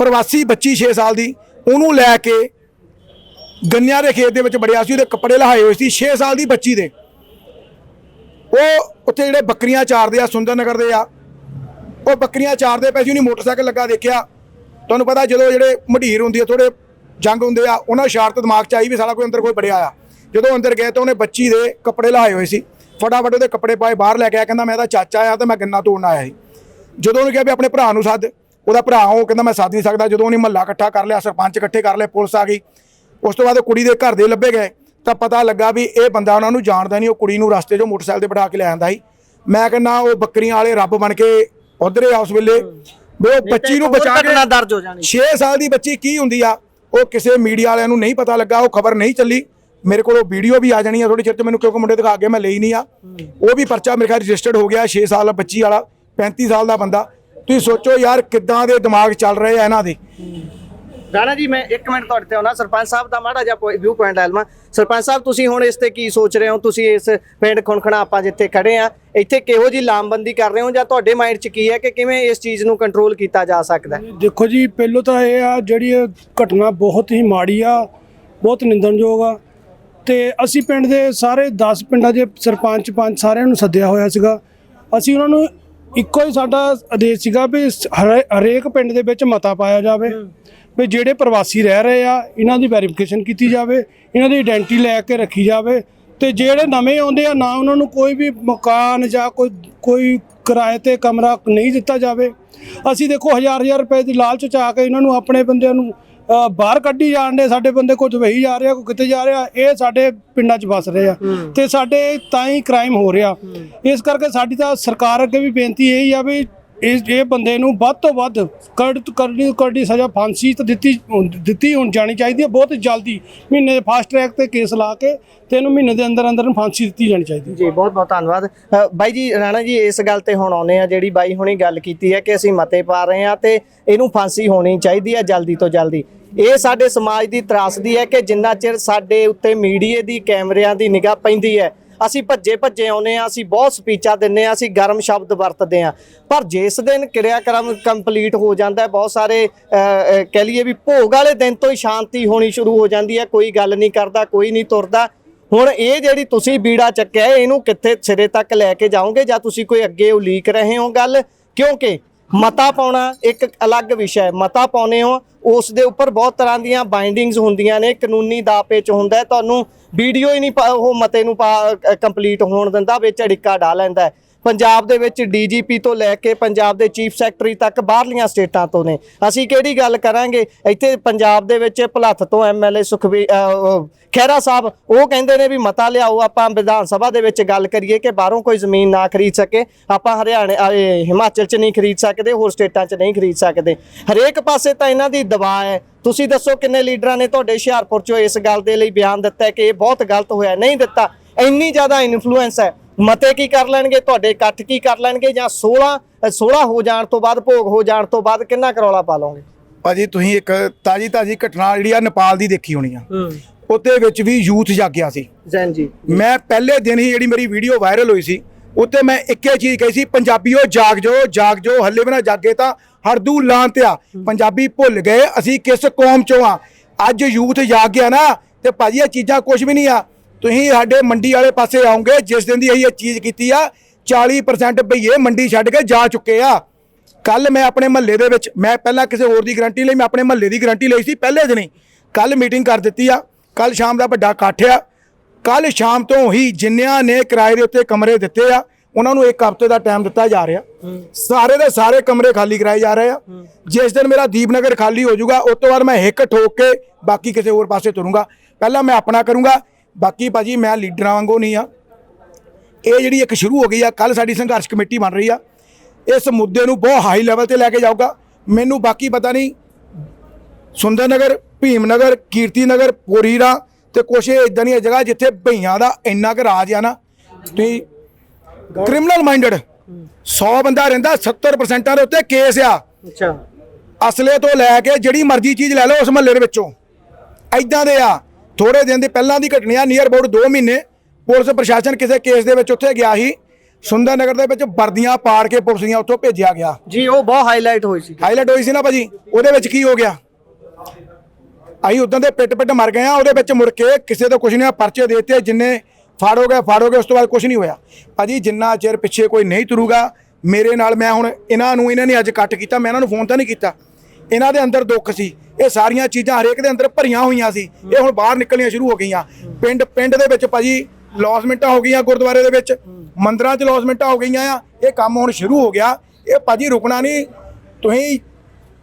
ਪ੍ਰਵਾਸੀ ਬੱਚੀ 6 ਸਾਲ ਦੀ ਉਹਨੂੰ ਲੈ ਕੇ ਗੰਨਿਆਂ ਦੇ ਖੇਤ ਦੇ ਵਿੱਚ ਬੜਿਆ ਸੀ ਉਹਦੇ ਕੱਪੜੇ ਲਹਾਏ ਹੋਏ ਸੀ 6 ਸਾਲ ਦੀ ਬੱਚੀ ਦੇ ਉਹ ਉੱਥੇ ਜਿਹੜੇ ਬੱਕਰੀਆਂ ਚਾਰਦੇ ਆ ਸੁੰਦਰ ਨਗਰ ਦੇ ਆ ਉਹ ਬੱਕਰੀਆਂ ਚਾਰਦੇ ਪਏ ਸੀ ਉਹਨੇ ਮੋਟਰਸਾਈਕਲ ਲੱਗਾ ਦੇਖਿਆ ਤੁਹਾਨੂੰ ਪਤਾ ਜਦੋਂ ਜਿਹੜੇ ਮਢੀਰ ਹੁੰਦੀ ਆ ਥੋੜੇ ਜੰਗ ਹੁੰਦੇ ਆ, ਉਹਨਾਂ ਸ਼ਾਰਤ ਦਿਮਾਗ ਚ ਆਈ ਵੀ ਸਾਲਾ ਕੋਈ ਅੰਦਰ ਕੋਈ ਬੜਿਆ ਆ। ਜਦੋਂ ਅੰਦਰ ਗਏ ਤਾਂ ਉਹਨੇ ਬੱਚੀ ਦੇ ਕੱਪੜੇ ਲਾਏ ਹੋਏ ਸੀ। ਫਟਾਫਟ ਉਹਦੇ ਕੱਪੜੇ ਪਾਏ, ਬਾਹਰ ਲੈ ਕੇ ਆਇਆ, ਕਹਿੰਦਾ ਮੈਂ ਤਾਂ ਚਾਚਾ ਆ ਤੇ ਮੈਂ ਗੰਨਾ ਤੋੜਨ ਆਇਆ ਸੀ। ਜਦੋਂ ਉਹਨੇ ਕਿਹਾ ਵੀ ਆਪਣੇ ਭਰਾ ਨੂੰ ਸੱਦ, ਉਹਦਾ ਭਰਾ ਉਹ ਕਹਿੰਦਾ ਮੈਂ ਸੱਦ ਨਹੀਂ ਸਕਦਾ। ਜਦੋਂ ਉਹਨੇ ਮਹੱਲਾ ਇਕੱਠਾ ਕਰ ਲਿਆ, ਸਰਪੰਚ ਇਕੱਠੇ ਕਰ ਲਏ, ਪੁਲਿਸ ਆ ਗਈ। ਉਸ ਤੋਂ ਬਾਅਦ ਕੁੜੀ ਦੇ ਘਰ ਦੇ ਲੱਭੇ ਗਏ। ਤਾਂ ਪਤਾ ਲੱਗਾ ਵੀ ਇਹ ਬੰਦਾ ਉਹਨਾਂ ਨੂੰ ਜਾਣਦਾ ਨਹੀਂ, ਉਹ ਕੁੜੀ ਨੂੰ ਰਸਤੇ 'ਚੋਂ ਮੋਟਰਸਾਈਕਲ ਤੇ ਬਿਠਾ ਕੇ ਲੈ ਆਂਦਾ ਸੀ। ਮੈਂ ਕਹਿੰਦਾ ਉਹ ਬੱਕਰੀਆਂ ਵਾਲੇ ਰੱਬ ਬਣ ਕੇ ਉਧਰੇ ਆ ਉਸ ਵੇਲੇ। ਵੀ ਉਹ ਬੱਚੀ ਨੂੰ ਬਚਾ ਕੇ ਦਰਜ ਹੋ ਜਾਣੀ। 6 ਸਾਲ ਦੀ ਬੱਚੀ ਕੀ ਹੁੰਦੀ ਆ? ਉਹ ਕਿਸੇ ਮੀਡੀਆ ਵਾਲਿਆਂ ਨੂੰ ਨਹੀਂ ਪਤਾ ਲੱਗਾ ਉਹ ਖਬਰ ਨਹੀਂ ਚੱਲੀ। ਮੇਰੇ ਕੋਲ ਉਹ ਵੀਡੀਓ ਵੀ ਆ ਜਾਣੀ ਆ ਥੋੜੀ ਚਿਰ ਤੇ ਮੈਨੂੰ ਕਿਉਂਕਿ ਮੁੰਡੇ ਦਿਖਾ ਕੇ ਮੈਂ ਲਈ ਨਹੀਂ ਆ। ਉਹ ਵੀ ਪਰਚਾ ਮੇਰੇ ਖਿਆਲ ਰਜਿਸਟਰਡ ਹੋ ਗਿਆ 6 ਸਾਲ ਬੱਚੀ ਵਾਲਾ 35 ਸਾਲ ਦਾ ਬੰਦਾ। ਤੁਸੀਂ ਸੋਚੋ ਯਾਰ ਕਿੱਦਾਂ ਦੇ ਦਿਮਾਗ ਚੱਲ ਰਹੇ ਆ ਇਹਨਾਂ ਦੇ। ਰਾਣਾ ਜੀ, ਮੈਂ ਇੱਕ ਮਿੰਟ ਤੁਹਾਡੇ ਤੇ ਆਉਣਾ। ਸਰਪੰਚ ਸਾਹਿਬ ਦਾ ਮਾੜਾ ਜਿਹਾ ਵਿਊ ਪੁਆਇੰਟ ਲੈ ਸਰਪੰਚ ਸਾਹਿਬ, ਤੁਸੀਂ ਹੁਣ ਇਸ ਤੇ ਕੀ ਸੋਚ ਰਹੇ ਹੋ? ਤੁਸੀਂ ਇਸ ਪਿੰਡ ਖੁਣਖਣਾ ਆਪਾਂ ਜਿੱਥੇ ਖੜੇ ਆ, ਇੱਥੇ ਕਿਹੋ ਜੀ ਲਾਮਬੰਦੀ ਕਰ ਰਹੇ ਹੋ ਜਾਂ ਤੁਹਾਡੇ ਮਾਈਂਡ 'ਚ ਕੀ ਹੈ ਕਿ ਕਿਵੇਂ ਇਸ ਚੀਜ਼ ਨੂੰ ਕੰਟਰੋਲ ਕੀਤਾ ਜਾ ਸਕਦਾ ਦੇਖੋ ਜੀ, ਪਹਿਲੋਂ ਤਾਂ ਇਹ ਆ, ਜਿਹੜੀ ਘਟਨਾ ਬਹੁਤ ਹੀ ਮਾੜੀ ਆ, ਬਹੁਤ ਨਿੰਦਣਯੋਗ ਆ। ਤੇ ਅਸੀਂ ਪਿੰਡ ਦੇ ਸਾਰੇ 10 ਪਿੰਡਾਂ ਦੇ ਸਰਪੰਚ ਪੰਚ ਸਾਰਿਆਂ ਨੂੰ ਸੱਦਿਆ ਹੋਇਆ ਸੀਗਾ। ਅਸੀਂ ਉਹਨਾਂ ਨੂੰ ਇੱਕੋ ਹੀ ਸਾਡਾ ਆਦੇਸ਼ ਸੀਗਾ ਵੀ ਹਰੇ- ਹਰੇਕ ਪਿੰਡ ਦੇ ਵਿੱਚ ਮਤਾ ਪਾਇਆ ਜਾਵੇ। ਵੀ ਜਿਹੜੇ ਪ੍ਰਵਾਸੀ ਰਹਿ ਰਹੇ ਆ ਇਹਨਾਂ ਦੀ ਵੈਰੀਫਿਕੇਸ਼ਨ ਕੀਤੀ ਜਾਵੇ ਇਹਨਾਂ ਦੀ ਆਇਡੈਂਟੀ ਲੈ ਕੇ ਰੱਖੀ ਜਾਵੇ ਤੇ ਜਿਹੜੇ ਨਵੇਂ ਆਉਂਦੇ ਆ ਨਾ ਉਹਨਾਂ ਨੂੰ ਕੋਈ ਵੀ ਮਕਾਨ ਜਾਂ ਕੋਈ ਕੋਈ ਕਿਰਾਏ ਤੇ ਕਮਰਾ ਨਹੀਂ ਦਿੱਤਾ ਜਾਵੇ। ਅਸੀਂ ਦੇਖੋ ਹਜ਼ਾਰ ਹਜ਼ਾਰ ਰੁਪਏ ਦੀ ਲਾਲਚ ਚ ਆ ਕੇ ਇਹਨਾਂ ਨੂੰ ਆਪਣੇ ਬੰਦਿਆਂ ਨੂੰ ਬਾਹਰ ਕੱਢੀ ਜਾਣ ਦੇ ਸਾਡੇ ਬੰਦੇ ਕੋਈ ਦੁਬਈ ਜਾ ਰਿਹਾ ਕੋਈ ਕਿਤੇ ਜਾ ਰਿਹਾ ਇਹ ਸਾਡੇ ਪਿੰਡਾਂ 'ਚ ਵਸ ਰਹੇ ਆ। ਤੇ ਸਾਡੇ ਤਾਂ ਹੀ ਕ੍ਰਾਈਮ ਹੋ ਰਿਹਾ। ਇਸ ਕਰਕੇ ਸਾਡੀ ਤਾਂ ਸਰਕਾਰ ਅੱਗੇ ਵੀ ਬੇਨਤੀ ਇਹ ਹੀ ਆ ਵੀ ਇਸ ਇਹ ਬੰਦੇ ਨੂੰ ਵੱਧ ਤੋਂ ਵੱਧ ਕੜ ਕਰਨੀ ਕਰਨੀ ਸਜ਼ਾ ਫਾਂਸੀ ਤਾਂ ਦਿੱਤੀ ਦਿੱਤੀ ਹੁਣ ਜਾਣੀ ਚਾਹੀਦੀ ਹੈ ਬਹੁਤ ਜਲਦੀ। ਮਹੀਨੇ ਦੇ ਫਾਸਟ ਟਰੈਕ ਤੇ ਕੇਸ ਲਾ ਕੇ ਤਿੰਨ ਮਹੀਨੇ ਦੇ ਅੰਦਰ ਅੰਦਰ ਫਾਂਸੀ ਦਿੱਤੀ ਜਾਣੀ ਚਾਹੀਦੀ ਹੈ। ਜੀ ਬਹੁਤ ਬਹੁਤ ਧੰਨਵਾਦ। ਅ, ਬਾਈ ਜੀ ਰਾਣਾ ਜੀ ਇਸ ਗੱਲ ਤੇ ਹੁਣ ਆਉਨੇ ਆ ਜਿਹੜੀ ਬਾਈ ਹੁਣੀ ਗੱਲ ਕੀਤੀ ਹੈ ਕਿ ਅਸੀਂ ਮਤੇ ਪਾ ਰਹੇ ਆ ਤੇ ਇਹਨੂੰ ਫਾਂਸੀ ਹੋਣੀ ਚਾਹੀਦੀ ਹੈ ਜਲਦੀ ਤੋਂ ਜਲਦੀ। ਇਹ ਸਾਡੇ ਸਮਾਜ ਦੀ ਤਰਾਸਦੀ ਹੈ ਕਿ ਜਿੰਨਾ ਚਿਰ ਸਾਡੇ ਉੱਤੇ ਮੀਡੀਏ ਦੀ ਕੈਮਰਿਆਂ ਦੀ ਨਿਗਾਹ ਪੈਂਦੀ ਹੈ ਅਸੀਂ ਭੱਜੇ ਭੱਜੇ ਆਉਨੇ ਆ ਅਸੀਂ ਬਹੁਤ ਸਪੀਚਾਂ ਦਿੰਨੇ ਆ ਅਸੀਂ ਗਰਮ ਸ਼ਬਦ ਵਰਤਦੇ ਆ ਪਰ ਜਿਸ ਦਿਨ ਕਿਰਿਆਕਰਮ ਕੰਪਲੀਟ ਹੋ ਜਾਂਦਾ ਹੈ, ਬਹੁਤ ਸਾਰੇ ਕਹਿ ਲਈਏ ਵੀ ਭੋਗ ਵਾਲੇ ਦਿਨ ਤੋਂ ਹੀ ਸ਼ਾਂਤੀ ਹੋਣੀ ਸ਼ੁਰੂ ਹੋ ਜਾਂਦੀ ਹੈ, ਕੋਈ ਗੱਲ ਨਹੀਂ ਕਰਦਾ, ਕੋਈ ਨਹੀਂ ਤੁਰਦਾ। ਹੁਣ ਇਹ ਜਿਹੜੀ ਤੁਸੀਂ ਬੀੜਾ ਚੱਕਿਆ, ਇਹਨੂੰ ਕਿੱਥੇ ਸਿਰੇ ਤੱਕ ਲੈ ਕੇ ਜਾਓਗੇ? ਜਾਂ ਤੁਸੀਂ ਕੋਈ ਅੱਗੇ ਉਲੀਕ ਰਹੇ ਹੋ ਗੱਲ? ਕਿਉਂਕਿ ਮਤਾ ਪਾਉਣਾ ਇੱਕ ਅਲੱਗ ਵਿਸ਼ਾ ਹੈ। ਮਤਾ ਪਾਉਨੇ ਹੋ, ਉਸ ਦੇ ਉੱਪਰ ਬਹੁਤ ਤਰ੍ਹਾਂ ਦੀਆਂ ਬਾਈਂਡਿੰਗਸ ਹੁੰਦੀਆਂ ਨੇ, ਕਾਨੂੰਨੀ ਦਾਅਵੇ ਚ ਹੁੰਦਾ ਤੁਹਾਨੂੰ ਵੀਡੀਓ ਹੀ ਨਹੀਂ ਉਹ ਮਤੇ ਨੂੰ ਕੰਪਲੀਟ ਹੋਣ ਦਿੰਦਾ, ਵਿੱਚ ਅੜਿੱਕਾ ਡਾ ਲੈਂਦਾ ਪੰਜਾਬ ਦੇ ਵਿੱਚ ਡੀਜੀਪੀ ਤੋਂ ਲੈ ਕੇ ਪੰਜਾਬ ਦੇ ਚੀਫ ਸੈਕਟਰੀ ਤੱਕ ਬਾਹਰਲੀਆਂ ਸਟੇਟਾਂ ਤੋਂ ਨੇ। ਅਸੀਂ ਕਿਹੜੀ ਗੱਲ ਕਰਾਂਗੇ? ਇੱਥੇ ਪੰਜਾਬ ਦੇ ਵਿੱਚ ਭਲੱਥ ਤੋਂ ਐਮਐਲਏ ਸੁਖਵੀ ਅਹ, ਉਹ ਖਹਿਰਾ ਸਾਹਿਬ ਉਹ ਕਹਿੰਦੇ ਨੇ ਵੀ ਮਤਾ ਲਿਆਓ ਆਪਾਂ ਵਿਧਾਨ ਸਭਾ ਦੇ ਵਿੱਚ ਗੱਲ ਕਰੀਏ ਕਿ ਬਾਹਰੋਂ ਕੋਈ ਜ਼ਮੀਨ ਨਾ ਖਰੀਦ ਸਕੇ ਆਪਾਂ ਹਰਿਆਣੇ ਹਿਮਾਚਲ 'ਚ ਨਹੀਂ ਖਰੀਦ ਸਕਦੇ ਹੋਰ ਸਟੇਟਾਂ 'ਚ ਨਹੀਂ ਖਰੀਦ ਸਕਦੇ। ਹਰੇਕ ਪਾਸੇ ਤਾਂ ਇਹਨਾਂ ਦੀ ਦਬਾਅ ਹੈ। ਤੁਸੀਂ ਦੱਸੋ ਕਿੰਨੇ ਲੀਡਰਾਂ ਨੇ ਤੁਹਾਡੇ ਹੁਸ਼ਿਆਰਪੁਰ 'ਚੋਂ ਇਸ ਗੱਲ ਦੇ ਲਈ ਬਿਆਨ ਦਿੱਤਾ ਕਿ ਇਹ ਬਹੁਤ ਗਲਤ ਹੋਇਆ ਨਹੀਂ ਦਿੱਤਾ? ਇੰਨੀ ਜ਼ਿਆਦਾ ਇਨਫਲੂਐਂਸ ਹੈ। ਮਤੇ ਕੀ ਕਰ ਲੈਣਗੇ? ਤੁਹਾਡੇ ਇਕੱਠ ਕੀ ਕਰ ਲੈਣਗੇ? ਜਾਂ 16 ਅ, 16 ਹੋ ਜਾਣ ਤੋਂ ਬਾਅਦ ਭੋਗ ਹੋ ਜਾਣ ਤੋਂ ਬਾਅਦ ਕਿੰਨਾ ਕਰੌਲਾ ਪਾ ਲਓਗੇ? ਭਾਜੀ ਤੁਸੀਂ ਇੱਕ ਤਾਜੀ ਤਾਜੀ ਘਟਨਾ ਜਿਹੜੀ ਆ ਨੇਪਾਲ ਦੀ ਦੇਖੀ ਹੋਣੀ ਆ। ਉੱਤੇ ਵਿੱਚ ਵੀ ਯੂਥ ਜਾਗਿਆ ਸੀ। ਜੈਨ ਜੀ। ਮੈਂ ਪਹਿਲੇ ਦਿਨ ਹੀ ਜਿਹੜੀ ਮੇਰੀ ਵੀਡੀਓ ਵਾਇਰਲ ਹੋਈ ਸੀ ਉੱਤੇ ਮੈਂ ਇੱਕੇ ਚੀਜ਼ ਕਹੀ ਸੀ ਪੰਜਾਬੀਓ ਜਾਗ ਜੋ ਜਾਗ ਜੋ ਹੱਲੇ ਬਿਨਾ ਜਾਗੇ ਤਾਂ ਹਰਦੂ ਲਾਂ ਤੇ ਆ ਪੰਜਾਬੀ ਭੁੱਲ ਗਏ ਅਸੀਂ ਕਿਸ ਕੌਮ ਚੋਂ ਆ? ਅੱਜ ਯੂਥ ਜਾਗ ਗਿਆ ਨਾ ਤੇ ਭਾਜੀ ਇਹ ਚੀਜ਼ਾਂ ਕੁਝ ਵੀ ਨਹੀਂ ਆ। ਤੁਸੀਂ ਸਾਡੇ ਮੰਡੀ ਵਾਲੇ ਪਾਸੇ ਆਉਂਗੇ ਜਿਸ ਦਿਨ ਦੀ ਅਸੀਂ ਇਹ ਚੀਜ਼ ਕੀਤੀ ਆ 40% ਭਈਏ ਮੰਡੀ ਛੱਡ ਕੇ ਜਾ ਚੁੱਕੇ ਆ। ਕੱਲ ਮੈਂ ਆਪਣੇ ਮਹੱਲੇ ਦੇ ਵਿੱਚ ਮੈਂ ਪਹਿਲਾਂ ਕਿਸੇ ਹੋਰ ਦੀ ਗਾਰੰਟੀ ਲਈ ਮੈਂ ਆਪਣੇ ਮਹੱਲੇ ਦੀ ਗਾਰੰਟੀ ਲਈ ਸੀ ਪਹਿਲੇ ਦਿਨ ਹੀ। ਕੱਲ ਮੀਟਿੰਗ ਕਰ ਦਿੱਤੀ ਆ। ਕੱਲ ਸ਼ਾਮ ਦਾ ਵੱਡਾ ਇਕੱਠ ਆ। ਕੱਲ ਸ਼ਾਮ ਤੋਂ ਹੀ ਜਿੰਨਿਆਂ ਨੇ ਕਿਰਾਏ ਦੇ ਉੱਤੇ ਕਮਰੇ ਦਿੱਤੇ ਆ ਉਹਨਾਂ ਨੂੰ ਇੱਕ ਹਫ਼ਤੇ ਦਾ ਟਾਈਮ ਦਿੱਤਾ ਜਾ ਰਿਹਾ। ਸਾਰੇ ਦੇ ਸਾਰੇ ਕਮਰੇ ਖਾਲੀ ਕਰਾਏ ਜਾ ਰਹੇ ਆ। ਜਿਸ ਦਿਨ ਮੇਰਾ ਦੀਪਨਗਰ ਖਾਲੀ ਹੋ ਜਾਊਗਾ ਉਸ ਤੋਂ ਬਾਅਦ ਮੈਂ ਹਿੱਕ ਠੋਕ ਕੇ ਬਾਕੀ ਕਿਸੇ ਹੋਰ ਪਾਸੇ ਤੁਰੂੰਗਾ। ਪਹਿਲਾਂ ਮੈਂ ਆਪਣਾ ਕਰੂੰਗਾ ਬਾਕੀ ਭਾਜੀ ਮੈਂ ਲੀਡਰਾਂ ਵਾਂਗੂ ਨਹੀਂ ਆ। ਇਹ ਜਿਹੜੀ ਇੱਕ ਸ਼ੁਰੂ ਹੋ ਗਈ ਆ ਕੱਲ ਸਾਡੀ ਸੰਘਰਸ਼ ਕਮੇਟੀ ਬਣ ਰਹੀ ਆ। ਇਸ ਮੁੱਦੇ ਨੂੰ ਬਹੁਤ ਹਾਈ ਲੈਵਲ ਤੇ ਲੈ ਕੇ ਜਾਊਗਾ। ਮੈਨੂੰ ਬਾਕੀ ਪਤਾ ਨਹੀਂ ਸੁੰਦਰ ਨਗਰ ਭੀਮ ਨਗਰ ਕੀਰਤੀ ਨਗਰ ਪੋਰੀਰਾ ਤੇ ਕੁਛ ਇਦਾਂ ਦੀਆਂ ਜਗ੍ਹਾ ਜਿੱਥੇ ਭਈਆਂ ਦਾ ਇੰਨਾ ਕੁ ਰਾਜ ਆ ਨਾ। ਤੁਸੀਂ ਕ੍ਰਿਮੀਨਲ ਮਾਈਂਡਡ 100 ਬੰਦਾ ਰਹਿੰਦਾ 70% ਦੇ ਉੱਤੇ ਕੇਸ ਆ। ਅੱਛਾ। ਅਸਲੇ ਤੋਂ ਲੈ ਕੇ ਜਿਹੜੀ ਮਰਜ਼ੀ ਚੀਜ਼ ਲੈ ਲਓ ਉਸ ਮਹੱਲੇ ਦੇ ਵਿੱਚੋਂ। ਐਦਾਂ ਦੇ ਆ। ਥੋੜੇ ਦਿਨ ਦੇ ਪਹਿਲਾਂ ਦੀ ਘਟਨਾ ਨੀਅਰ ਅਬਾਊਟ 2 ਮਹੀਨੇ ਪੁਲਿਸ ਪ੍ਰਸ਼ਾਸਨ ਕਿਸੇ ਕੇਸ ਦੇ ਵਿੱਚ ਉੱਥੇ ਗਿਆ ਸੀ। ਸੁੰਦਰ ਨਗਰ ਦੇ ਵਿੱਚ ਵਰਦੀਆਂ ਪਾੜ ਕੇ ਪੁਲਿਸ ਦੀਆਂ ਉੱਥੋਂ ਭੇਜਿਆ ਗਿਆ। ਜੀ ਉਹ ਬਹੁਤ ਹਾਈਲਾਈਟ ਹੋਈ ਸੀ। ਹਾਈਲਾਈਟ ਹੋਈ ਸੀ ਨਾ ਭਾਜੀ ਉਹਦੇ ਵਿੱਚ ਕੀ ਹੋ ਗਿਆ? ਅਸੀਂ ਉਦੋਂ ਦੇ ਪਿੱਟ ਪਿੱਟ ਮਰ ਗਏ ਆ ਉਹਦੇ ਵਿੱਚ ਮੁੜ ਕੇ ਕਿਸੇ ਤੋਂ ਕੁਝ ਨਹੀਂ ਪਰਚੇ ਦੇਤੇ ਜਿੰਨੇ ਫਾੜੋਗੇ ਫਾੜੋਗੇ ਉਸ ਤੋਂ ਬਾਅਦ ਕੁਝ ਨਹੀਂ ਹੋਇਆ। ਭਾਜੀ ਜਿੰਨਾ ਚਿਰ ਪਿੱਛੇ ਕੋਈ ਨਹੀਂ ਤੁਰੂਗਾ ਮੇਰੇ ਨਾਲ ਮੈਂ ਹੁਣ ਇਹਨਾਂ ਨੂੰ ਇਹਨਾਂ ਨੇ ਅੱਜ ਕੱਟ ਕੀਤਾ ਮੈਂ ਇਹਨਾਂ ਨੂੰ ਫੋਨ ਤਾਂ ਨਹੀਂ ਕੀਤਾ। ਇਹਨਾਂ ਦੇ ਅੰਦਰ ਦੁੱਖ ਸੀ। ਇਹ ਸਾਰੀਆਂ ਚੀਜ਼ਾਂ ਹਰੇਕ ਦੇ ਅੰਦਰ ਭਰੀਆਂ ਹੋਈਆਂ ਸੀ। ਇਹ ਹੁਣ ਬਾਹਰ ਨਿਕਲਣੀਆਂ ਸ਼ੁਰੂ ਹੋ ਗਈਆਂ। ਪਿੰਡ ਪਿੰਡ ਦੇ ਵਿੱਚ ਭਾਜੀ ਲੌਸਮੈਂਟਾਂ ਹੋ ਗਈਆਂ ਗੁਰਦੁਆਰੇ ਦੇ ਵਿੱਚ। ਮੰਦਰਾਂ 'ਚ ਲੌਸਮੈਂਟਾਂ ਹੋ ਗਈਆਂ ਆ। ਇਹ ਕੰਮ ਹੁਣ ਸ਼ੁਰੂ ਹੋ ਗਿਆ। ਇਹ ਭਾਜੀ ਰੁਕਣਾ ਨਹੀਂ। ਤੁਸੀਂ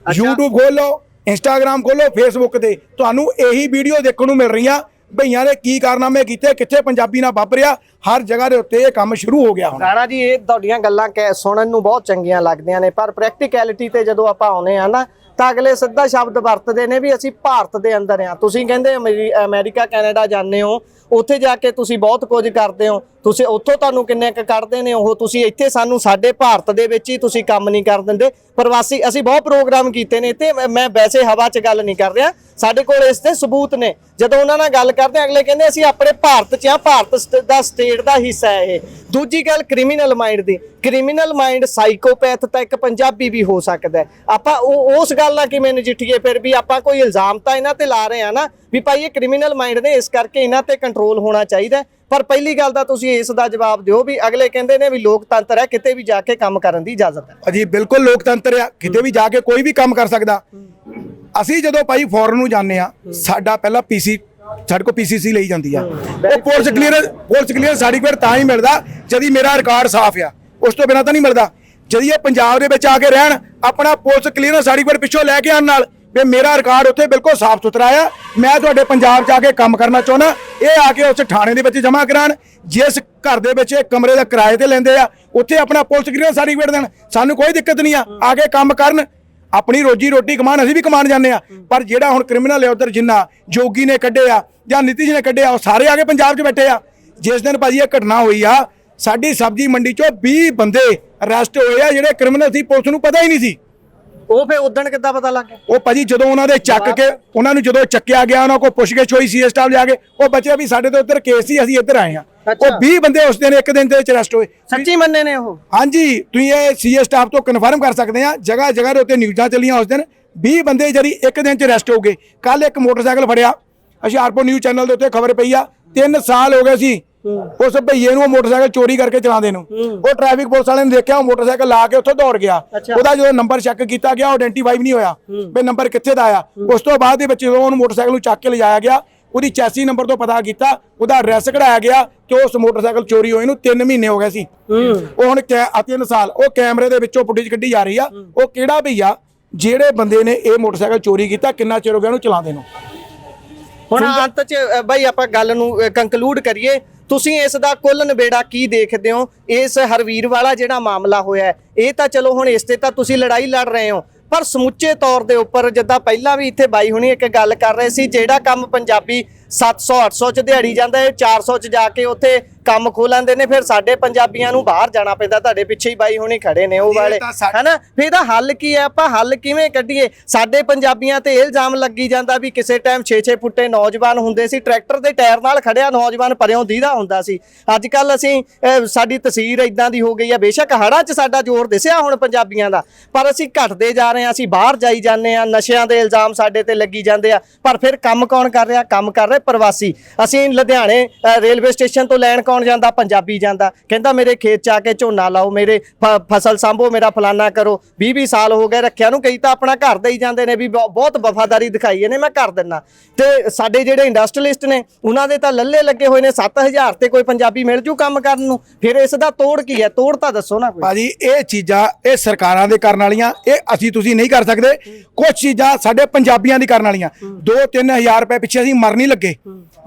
YouTube ਖੋਲੋ Instagram ਖੋਲੋ Facebook ਤੇ। ਤੁਹਾਨੂੰ ਇਹੀ ਵੀਡੀਓ ਦੇਖਣ ਨੂੰ ਮਿਲ ਰਹੀਆਂ ਭਈਆਂ ਨੇ ਕੀ ਕਾਰਨਾਮੇ ਕੀਤੇ ਕਿੱਥੇ ਪੰਜਾਬੀ ਨਾਲ ਵਾਪਰਿਆ। ਹਰ ਜਗ੍ਹਾ ਦੇ ਉੱਤੇ ਇਹ ਕੰਮ ਸ਼ੁਰੂ ਹੋ ਗਿਆ ਹੁਣ। ਰਾਣਾ ਜੀ ਇਹ ਤੁਹਾਡੀਆਂ ਗੱਲਾਂ ਕਹਿ ਸੁਣਨ ਨੂੰ ਬਹੁਤ ਚੰਗੀਆਂ ਲੱਗਦੀਆਂ ਨੇ। ਪਰ ਪ੍ਰੈਕਟੀਕੈਲਿਟੀ ਤੇ ਜਦੋਂ ਆਪਾਂ ਆਉਨੇ ਆ ਨਾ ਤਾਂ ਅਗਲੇ ਸਿੱਧਾ ਸ਼ਬਦ ਵਰਤਦੇ ਨੇ ਵੀ ਅਸੀਂ ਭਾਰਤ ਦੇ ਅੰਦਰ ਆ ਤੁਸੀਂ ਕਹਿੰਦੇ ਅਮਰੀ- ਅਮਰੀਕਾ, ਕੈਨੇਡਾ ਜਾਂਦੇ ਹੋ। ਉੱਥੇ ਜਾ ਕੇ ਤੁਸੀਂ ਬਹੁਤ ਕੁਝ ਕਰਦੇ ਹੋ। ਤੁਸੀਂ ਉੱਥੋਂ ਤੁਹਾਨੂੰ ਕਿੰਨੇ ਕੁ ਕੱਢਦੇ ਨੇ, ਉਹ ਤੁਸੀਂ ਇੱਥੇ ਸਾਨੂੰ ਸਾਡੇ ਭਾਰਤ ਦੇ ਵਿੱਚ ਹੀ ਤੁਸੀਂ ਕੰਮ ਨਹੀਂ ਕਰ ਦਿੰਦੇ। ਪ੍ਰਵਾਸੀ, ਅਸੀਂ ਬਹੁਤ ਪ੍ਰੋਗਰਾਮ ਕੀਤੇ ਨੇ ਤੇ ਮੈਂ- ਵੈਸੇ ਹਵਾ 'ਚ ਗੱਲ ਨਹੀਂ ਕਰ ਰਿਹਾ। ਸਾਡੇ ਕੋਲ ਇਸ ਦੇ ਸਬੂਤ ਨੇ। ਜਦੋਂ ਉਹਨਾਂ ਨਾਲ ਗੱਲ ਕਰਦੇ ਅਗਲੇ ਕਹਿੰਦੇ, ਅਸੀਂ ਆਪਣੇ ਭਾਰਤ 'ਚ ਆ ਭਾਰਤ ਦਾ ਸਟੇਟ ਦਾ ਹਿੱਸਾ ਹੈ ਇਹ। ਦੂਜੀ ਗੱਲ ਕ੍ਰਿਮੀਨਲ ਮਾਈਂਡ ਦੀ। ਕ੍ਰਿਮੀਨਲ ਮਾਈਂਡ ਸਾਈਕੋਪੈਥ ਤਾਂ ਇੱਕ ਪੰਜਾਬੀ ਵੀ ਹੋ ਸਕਦਾ ਆਪਾਂ ਉਹ, ਉਸ ਗੱਲ ਨਾਲ ਕਿਵੇਂ ਨਜਿੱਠੀਏ? ਫਿਰ ਵੀ ਆਪਾਂ ਕੋਈ ਇਲਜ਼ਾਮ ਤਾਂ ਇਹਨਾਂ ਤੇ ਲਾ ਰਹੇ ਆ ਨਾ ਵੀ ਭਾਈ ਇਹ ਕ੍ਰਿਮੀਨਲ ਮਾਈਂਡ ਨੇ, ਇਸ ਕਰਕੇ ਇਹਨਾਂ ਤੇ ਕੰਟਰੋਲ ਹੋਣਾ ਚਾਹੀਦਾ ਪਰ ਪਹਿਲੀ ਗੱਲ ਤਾਂ ਤੁਸੀਂ ਇਸ ਦਾ ਜਵਾਬ ਦਿਓ ਵੀ ਅਗਲੇ ਕਹਿੰਦੇ ਨੇ ਵੀ ਲੋਕਤੰਤਰ ਹੈ, ਕਿਤੇ ਵੀ ਜਾ ਕੇ ਕੰਮ ਕਰਨ ਦੀ ਇਜਾਜ਼ਤ ਹੈ। ਭਾਜੀ ਬਿਲਕੁਲ ਲੋਕਤੰਤਰ ਆ, ਕਿਤੇ ਵੀ ਜਾ ਕੇ ਕੋਈ ਵੀ ਕੰਮ ਕਰ ਸਕਦਾ। ਅਸੀਂ ਜਦੋਂ ਭਾਈ ਫੋਰਨ ਨੂੰ ਜਾਂਦੇ ਆ ਸਾਡਾ ਪਹਿਲਾਂ ਪੀਸੀ ਸਾਡੇ ਕੋਲ ਪੀਸੀਸੀ ਲਈ ਜਾਂਦੀ ਆ। ਉਹ police clear police clear certificate ਤਾਂ ਹੀ ਮਿਲਦਾ ਜਦੀ ਮੇਰਾ ਰਿਕਾਰਡ ਸਾਫ਼ ਆ। ਉਸ ਤੋਂ ਬਿਨਾਂ ਤਾਂ ਨਹੀਂ ਮਿਲਦਾ। যদি ਇਹ ਪੰਜਾਬ ਦੇ ਵਿੱਚ ਆ ਕੇ ਰਹਿਣ, ਆਪਣਾ ਪੁਲਿਸ ਕਲੀਅਰ ਸਰਟੀਫਿਕੇਟ ਪਿੱਛੋਂ ਲੈ ਕੇ ਆਉਣ ਨਾਲ ਵੀ ਮੇਰਾ ਰਿਕਾਰਡ ਉੱਥੇ ਬਿਲਕੁਲ ਸਾਫ਼ ਸੁਥਰਾ ਆ। ਮੈਂ ਤੁਹਾਡੇ ਪੰਜਾਬ 'ਚ ਆ ਕੇ ਕੰਮ ਕਰਨਾ ਚਾਹੁੰਦਾ। ਇਹ ਆ ਕੇ ਉਸ ਥਾਣੇ ਦੇ ਵਿੱਚ ਜਮ੍ਹਾਂ ਕਰਾਉਣ। ਜਿਸ ਘਰ ਦੇ ਵਿੱਚ ਇਹ ਕਮਰੇ ਦਾ ਕਿਰਾਏ ਤੇ ਲੈਂਦੇ ਆ, ਉੱਥੇ ਆਪਣਾ ਪੁਲਿਸ ਕਲੀਅਰੈਂਸ ਸਰਟੀਫਿਕੇਟ ਦੇਣ। ਸਾਨੂੰ ਕੋਈ ਦਿੱਕਤ ਨਹੀਂ ਆ। ਆ ਕੇ ਕੰਮ ਕਰਨ। ਆਪਣੀ ਰੋਜੀ ਰੋਟੀ ਕਮਾਉਣ, ਅਸੀਂ ਵੀ ਕਮਾਉਣ ਜਾਂਦੇ ਆ। ਪਰ ਜਿਹੜਾ ਹੁਣ ਕ੍ਰਿਮੀਨਲ ਹੈ ਉਧਰ ਜਿੰਨਾ ਜੋਗੀ ਨੇ ਕੱਢੇ ਆ, ਜਾਂ ਨਿਤਿਸ਼ ਨੇ ਕੱਢੇ ਆ, ਉਹ ਸਾਰੇ ਆ ਕੇ ਪੰਜਾਬ 'ਚ ਬੈਠੇ ਆ। ਜਿਸ ਦਿਨ ਭਾਜੀ ਇਹ ਘਟਨਾ ਹੋਈ ਆ, ਸਾਡੀ ਸਬਜ਼ੀ ਮੰਡੀ 'ਚੋਂ 20 ਬੰਦੇ ਅਰੈਸਟ ਹੋਏ ਆ, ਜਿਹੜੇ ਕ੍ਰਿਮੀਨਲ ਸੀ, ਪੁਲਿਸ ਨੂੰ ਪਤਾ ਹੀ ਨਹੀਂ ਸੀ। ਉਹ ਫੇ ਉਦਣ ਕਿੱਦਾਂ ਪਤਾ ਲੱਗ ਗਿਆ? ਉਹ ਭਾਜੀ ਜਦੋਂ ਉਹਨਾਂ ਦੇ ਚੱਕ ਕੇ ਉਹਨਾਂ ਨੂੰ ਜਦੋਂ ਚੱਕਿਆ ਗਿਆ ਉਹਨਾਂ ਕੋਲ ਪੁੱਛ ਕੇ ਹੋਈ ਸੀ ਸਟਾਫ ਜਾ ਕੇ ਉਹ ਬੱਚੇ ਵੀ ਸਾਡੇ ਤੋਂ ਉੱਧਰ ਕੇਸ ਸੀ ਅਸੀਂ ਇੱਧਰ ਆਏ ਆ। ਉਹ 20 ਬੰਦੇ ਉਸ ਦਿਨ ਇੱਕ ਦਿਨ ਦੇ ਵਿੱਚ ਅਰੈਸਟ ਹੋਏ। ਸੱਚੀ ਮੰਨੇ ਨੇ ਉਹ? ਹਾਂਜੀ ਤੁਸੀਂ ਇਹ ਸੀਏ ਸਟਾਫ ਤੋਂ ਕਨਫਰਮ ਕਰ ਸਕਦੇ ਆ ਜਗ੍ਹਾ ਜਗ੍ਹਾ ਦੇ ਉੱਤੇ ਨਿਊਜ਼ਾਂ ਚੱਲੀਆਂ ਉਸ ਦਿਨ। 20 ਬੰਦੇ ਜਿਹੜੀ ਇੱਕ ਦਿਨ ਚ ਅਰੈਸਟ ਹੋ ਗਏ। ਕੱਲ ਇੱਕ ਮੋਟਰਸਾਈਕਲ ਫੜਿਆ। ਹੁਸ਼ਿਆਰਪੁਰ ਨਿਊਜ਼ ਚੈਨਲ ਦੇ ਉੱਤੇ ਖਬਰ ਪਈ ਆ 3 ਸਾਲ ਹੋ ਗਏ ਸੀ। ਉਸ ਭਈਏ ਨੂੰ ਉਹ ਮੋਟਰਸਾਈਕਲ ਚੋਰੀ ਕਰਕੇ ਚਲਾਉਂਦੇ ਨੂੰ। ਉਹ ਟ੍ਰੈਫਿਕ ਪੁਲਿਸ ਵਾਲੇ ਨੇ ਦੇਖਿਆ ਉਹ ਮੋਟਰਸਾਈਕਲ ਲਾ ਕੇ ਉੱਥੋਂ ਦੌੜ ਗਿਆ। ਉਹਦਾ ਜਦੋਂ ਨੰਬਰ ਚੈੱਕ ਕੀਤਾ ਗਿਆ ਉਹ ਆਇਡੈਂਟੀਫਾਈ ਨਹੀਂ ਹੋਇਆ ਵੀ ਨੰਬਰ ਕਿੱਥੇ ਦਾ ਆ। ਉਸ ਤੋਂ ਬਾਅਦ ਦੇ ਵਿੱਚ ਜਦੋਂ ਉਹਨੂੰ ਮੋਟਰਸਾਈਕਲ ਨੂੰ ਚੱਕ ਕੇ ਲਿਜਾਇਆ ਗਿਆ ਉਹਦੀ ਚੈਸੀ ਨੰਬਰ ਤੋਂ ਪਤਾ ਕੀਤਾ ਉਹਦਾ ਐਡਰੈਸ ਕਢਾਇਆ ਗਿਆ ਕਿ ਉਸ ਮੋਟਰਸਾਈਕਲ ਚੋਰੀ ਹੋਏ ਨੂੰ 3 ਮਹੀਨੇ ਹੋ ਗਏ ਸੀ। ਉਹ ਹੁਣ ਕੈ- ਆ ਤਿੰਨ ਸਾਲ ਉਹ ਕੈਮਰੇ ਦੇ ਵਿੱਚੋਂ ਫੁਟੇਜ ਕੱਢੀ ਜਾ ਰਹੀ ਆ। ਉਹ ਕਿਹੜਾ ਭਈਆ ਜਿਹੜੇ ਬੰਦੇ ਨੇ ਇਹ ਮੋਟਰਸਾਈਕਲ ਚੋਰੀ ਕੀਤਾ ਕਿੰਨਾ ਚਿਰ ਹੋ ਗਿਆ ਉਹਨੂੰ ਚਲਾਉਂਦੇ ਨੂੰ? ਹੁਣ ਅੰਤ ਚ ਬਾਈ ਆਪਾਂ ਗੱਲ ਨੂੰ ਕੰਕਲੂਡ ਕਰੀਏ। ਤੁਸੀਂ ਇਸ ਦਾ ਕੁੱਲ ਨਿਬੇੜਾ ਕੀ ਦੇਖਦੇ ਹੋ? ਇਸ ਹਰਵੀਰ ਵਾਲਾ ਜਿਹੜਾ ਮਾਮਲਾ ਹੋਇਆ ਇਹ ਤਾਂ ਚਲੋ ਹੁਣ ਇਸ ਤੇ ਤਾਂ ਤੁਸੀਂ ਲੜਾਈ ਲੜ ਰਹੇ ਹੋ। ਪਰ ਸਮੁੱਚੇ ਤੌਰ ਦੇ ਉੱਪਰ ਜਿੱਦਾਂ ਪਹਿਲਾਂ ਵੀ ਇੱਥੇ ਬਾਈ ਹੁਣੀ ਇੱਕ ਗੱਲ ਕਰ ਰਹੇ ਸੀ, ਜਿਹੜਾ ਕੰਮ ਪੰਜਾਬੀ 700 800 ਚ ਦਿਹਾੜੀ ਜਾਂਦਾ ਹੈ 400 ਚ ਜਾ ਕੇ ਉੱਥੇ ਕੰਮ ਖੋਲ ਲੈਂਦੇ ਨੇ ਫਿਰ ਸਾਡੇ ਪੰਜਾਬੀਆਂ ਨੂੰ ਬਾਹਰ ਜਾਣਾ ਪੈਂਦਾ ਤੁਹਾਡੇ ਪਿੱਛੇ ਹੀ ਬਾਈ ਹੁਣੀ ਖੜੇ ਨੇ ਉਹ ਵਾਲੇ। ਹਨਾ? ਫਿਰ ਇਹਦਾ ਹੱਲ ਕੀ ਹੈ ਆਪਾਂ? ਹੱਲ ਕਿਵੇਂ ਕੱਢੀਏ? ਸਾਡੇ ਪੰਜਾਬੀਆਂ ਤੇ ਇਲਜ਼ਾਮ ਲੱਗੀ ਜਾਂਦਾ ਵੀ ਕਿਸੇ ਟਾਈਮ 6-6 ਫੁੱਟੇ ਨੌਜਵਾਨ ਹੁੰਦੇ ਸੀ ਟਰੈਕਟਰ ਦੇ ਟਾਇਰ ਨਾਲ ਖੜਿਆ ਨੌਜਵਾਨ ਪਰਿਓਂ ਦੀਦਾ ਹੁੰਦਾ ਸੀ। ਅੱਜ ਕੱਲ ਅਸੀਂ ਸਾਡੀ ਤਸਵੀਰ ਇਦਾਂ ਦੀ ਹੋ ਗਈ ਹੈ ਬੇਸ਼ੱਕ ਹੜਾਂ 'ਚ ਸਾਡਾ ਜ਼ੋਰ ਦਿਸਿਆ ਹੁਣ ਪੰਜਾਬੀਆਂ ਦਾ ਪਰ ਅਸੀਂ ਘਟਦੇ ਜਾ ਰਹੇ ਹਾਂ ਅਸੀਂ ਬਾਹਰ ਜਾਈ ਜਾਂਦੇ ਹਾਂ ਨਸ਼ਿਆਂ ਦੇ ਇਲਜ਼ਾਮ ਸਾਡੇ ਤੇ ਲੱਗੀ ਜਾਂਦੇ ਆ ਪਰ ਫਿਰ ਕੰਮ ਕੌਣ ਕਰ ਰਿਹਾ? ਕੰਮ ਕਰ ਰਹੇ ਪ੍ਰਵਾਸੀ। ਅਸੀਂ ਲੁਧਿਆਣੇ ਰੇਲਵੇ ਸਟੇਸ਼ਨ ਤੋਂ ਲੈਣ ਕੌਣ ਜਾਂਦਾ? ਪੰਜਾਬੀ ਜਾਂਦਾ। ਕਹਿੰਦਾ ਮੇਰੇ ਖੇਤ 'ਚ ਆ ਕੇ ਝੋਨਾ ਲਾਓ ਮੇਰੇ ਫਸਲ ਸਾਂਭੋ ਮੇਰਾ ਫਲਾਨਾ ਕਰੋ। 20 20 ਸਾਲ ਹੋ ਗਏ ਰੱਖਿਆ ਨੂੰ ਕਈ ਤਾਂ ਆਪਣਾ ਘਰ ਦੇ ਹੀ ਜਾਂਦੇ ਨੇ। ਵੀ ਬਹੁ- ਬਹੁਤ ਵਫਾਦਾਰੀ ਦਿਖਾਈ ਇਹਨੇ ਮੈਂ ਕਰ ਦਿੰਨਾ। ਤੇ ਸਾਡੇ ਜਿਹੜੇ ਇੰਡਸਟਰੀਲਿਸਟ ਨੇ ਉਹਨਾਂ ਦੇ ਤਾਂ ਲੱਲੇ ਲੱਗੇ ਹੋਏ ਨੇ 7000 ਤੇ ਕੋਈ ਪੰਜਾਬੀ ਮਿਲ ਜੂ ਕੰਮ ਕਰਨ ਨੂੰ। ਫਿਰ ਇਸ ਦਾ ਤੋੜ ਕੀ ਹੈ? ਤੋੜ ਤਾਂ ਦੱਸੋ ਨਾ ਕੋਈ। ਭਾਜੀ ਇਹ ਚੀਜ਼ਾਂ ਇਹ ਸਰਕਾਰਾਂ ਦੇ ਕਰਨ ਵਾਲੀਆਂ ਇਹ ਅਸੀਂ ਤੁਸੀਂ ਨਹੀਂ ਕਰ ਸਕਦੇ। ਕੁਝ ਚੀਜ਼ਾਂ ਸਾਡੇ ਪੰਜਾਬੀਆਂ ਦੀ ਕਰਨ ਵਾਲੀਆਂ। 2-3000 ਰੁਪਏ ਪਿੱਛੇ ਅਸੀਂ ਮਰ ਨਹੀਂ ਲੱਗੇ।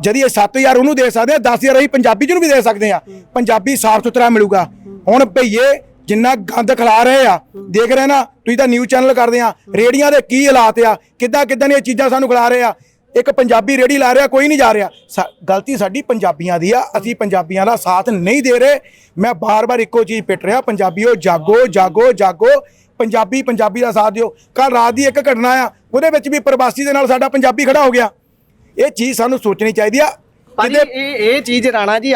ਜਦੀ ਇਹ 7000 ਉਹਨੂੰ ਦੇ ਸਕਦੇ ਆ 10000 ਅਸੀਂ ਪੰਜਾਬੀ ਜੀ ਨੂੰ ਵੀ ਦੇ ਸਕਦੇ ਆ ਪੰਜਾਬੀ ਸਾਫ਼ ਸੁਥਰਾ ਮਿਲੂਗਾ। ਹੁਣ ਭਈਏ, ਜਿੰਨਾ ਗੰਦ ਖਿਲਾ ਰਹੇ ਆ, ਦੇਖ ਰਹੇ ਨਾ, ਤੁਸੀਂ ਤਾਂ ਨਿਊਜ਼ ਚੈਨਲ ਕਰਦੇ ਆ ਰੇੜੀਆਂ ਦੇ ਕੀ ਹਾਲਾਤ ਆ, ਕਿੱਦਾਂ ਕਿੱਦਾਂ ਦੀਆਂ ਚੀਜ਼ਾਂ ਸਾਨੂੰ ਖਿਲਾ ਰਹੇ ਆ। ਇੱਕ ਪੰਜਾਬੀ ਰੇੜੀ ਲਾ ਰਿਹਾ, ਕੋਈ ਨਹੀਂ ਜਾ ਰਿਹਾ। ਗਲਤੀ ਸਾਡੀ ਪੰਜਾਬੀਆਂ ਦੀ ਆ, ਅਸੀਂ ਪੰਜਾਬੀਆਂ ਦਾ ਸਾਥ ਨਹੀਂ ਦੇ ਰਹੇ। ਮੈਂ ਬਾਰ-ਬਾਰ ਇੱਕੋ ਚੀਜ਼ ਪਿੱਟ ਰਿਹਾ, ਪੰਜਾਬੀਓ, ਜਾਗੋ ਜਾਗੋ ਜਾਗੋ। ਪੰਜਾਬੀ ਪੰਜਾਬੀ ਦਾ ਸਾਥ ਦਿਓ। ਕੱਲ ਰਾਤ ਦੀ ਇੱਕ ਘਟਨਾ ਆ, ਉਹਦੇ ਵਿੱਚ ਵੀ ਪ੍ਰਵਾਸੀ ਦੇ ਨਾਲ ਸਾਡਾ ਪੰਜਾਬੀ ਖੜਾ ਹੋ ਗਿਆ। ਇਹ ਚੀਜ਼ ਸਾਨੂੰ ਸੋਚਣੀ ਚਾਹੀਦੀ ਆ। ਭਾਜੀ ਇਹ ਇਹ ਚੀਜ਼ ਰਾਣਾ ਜੀ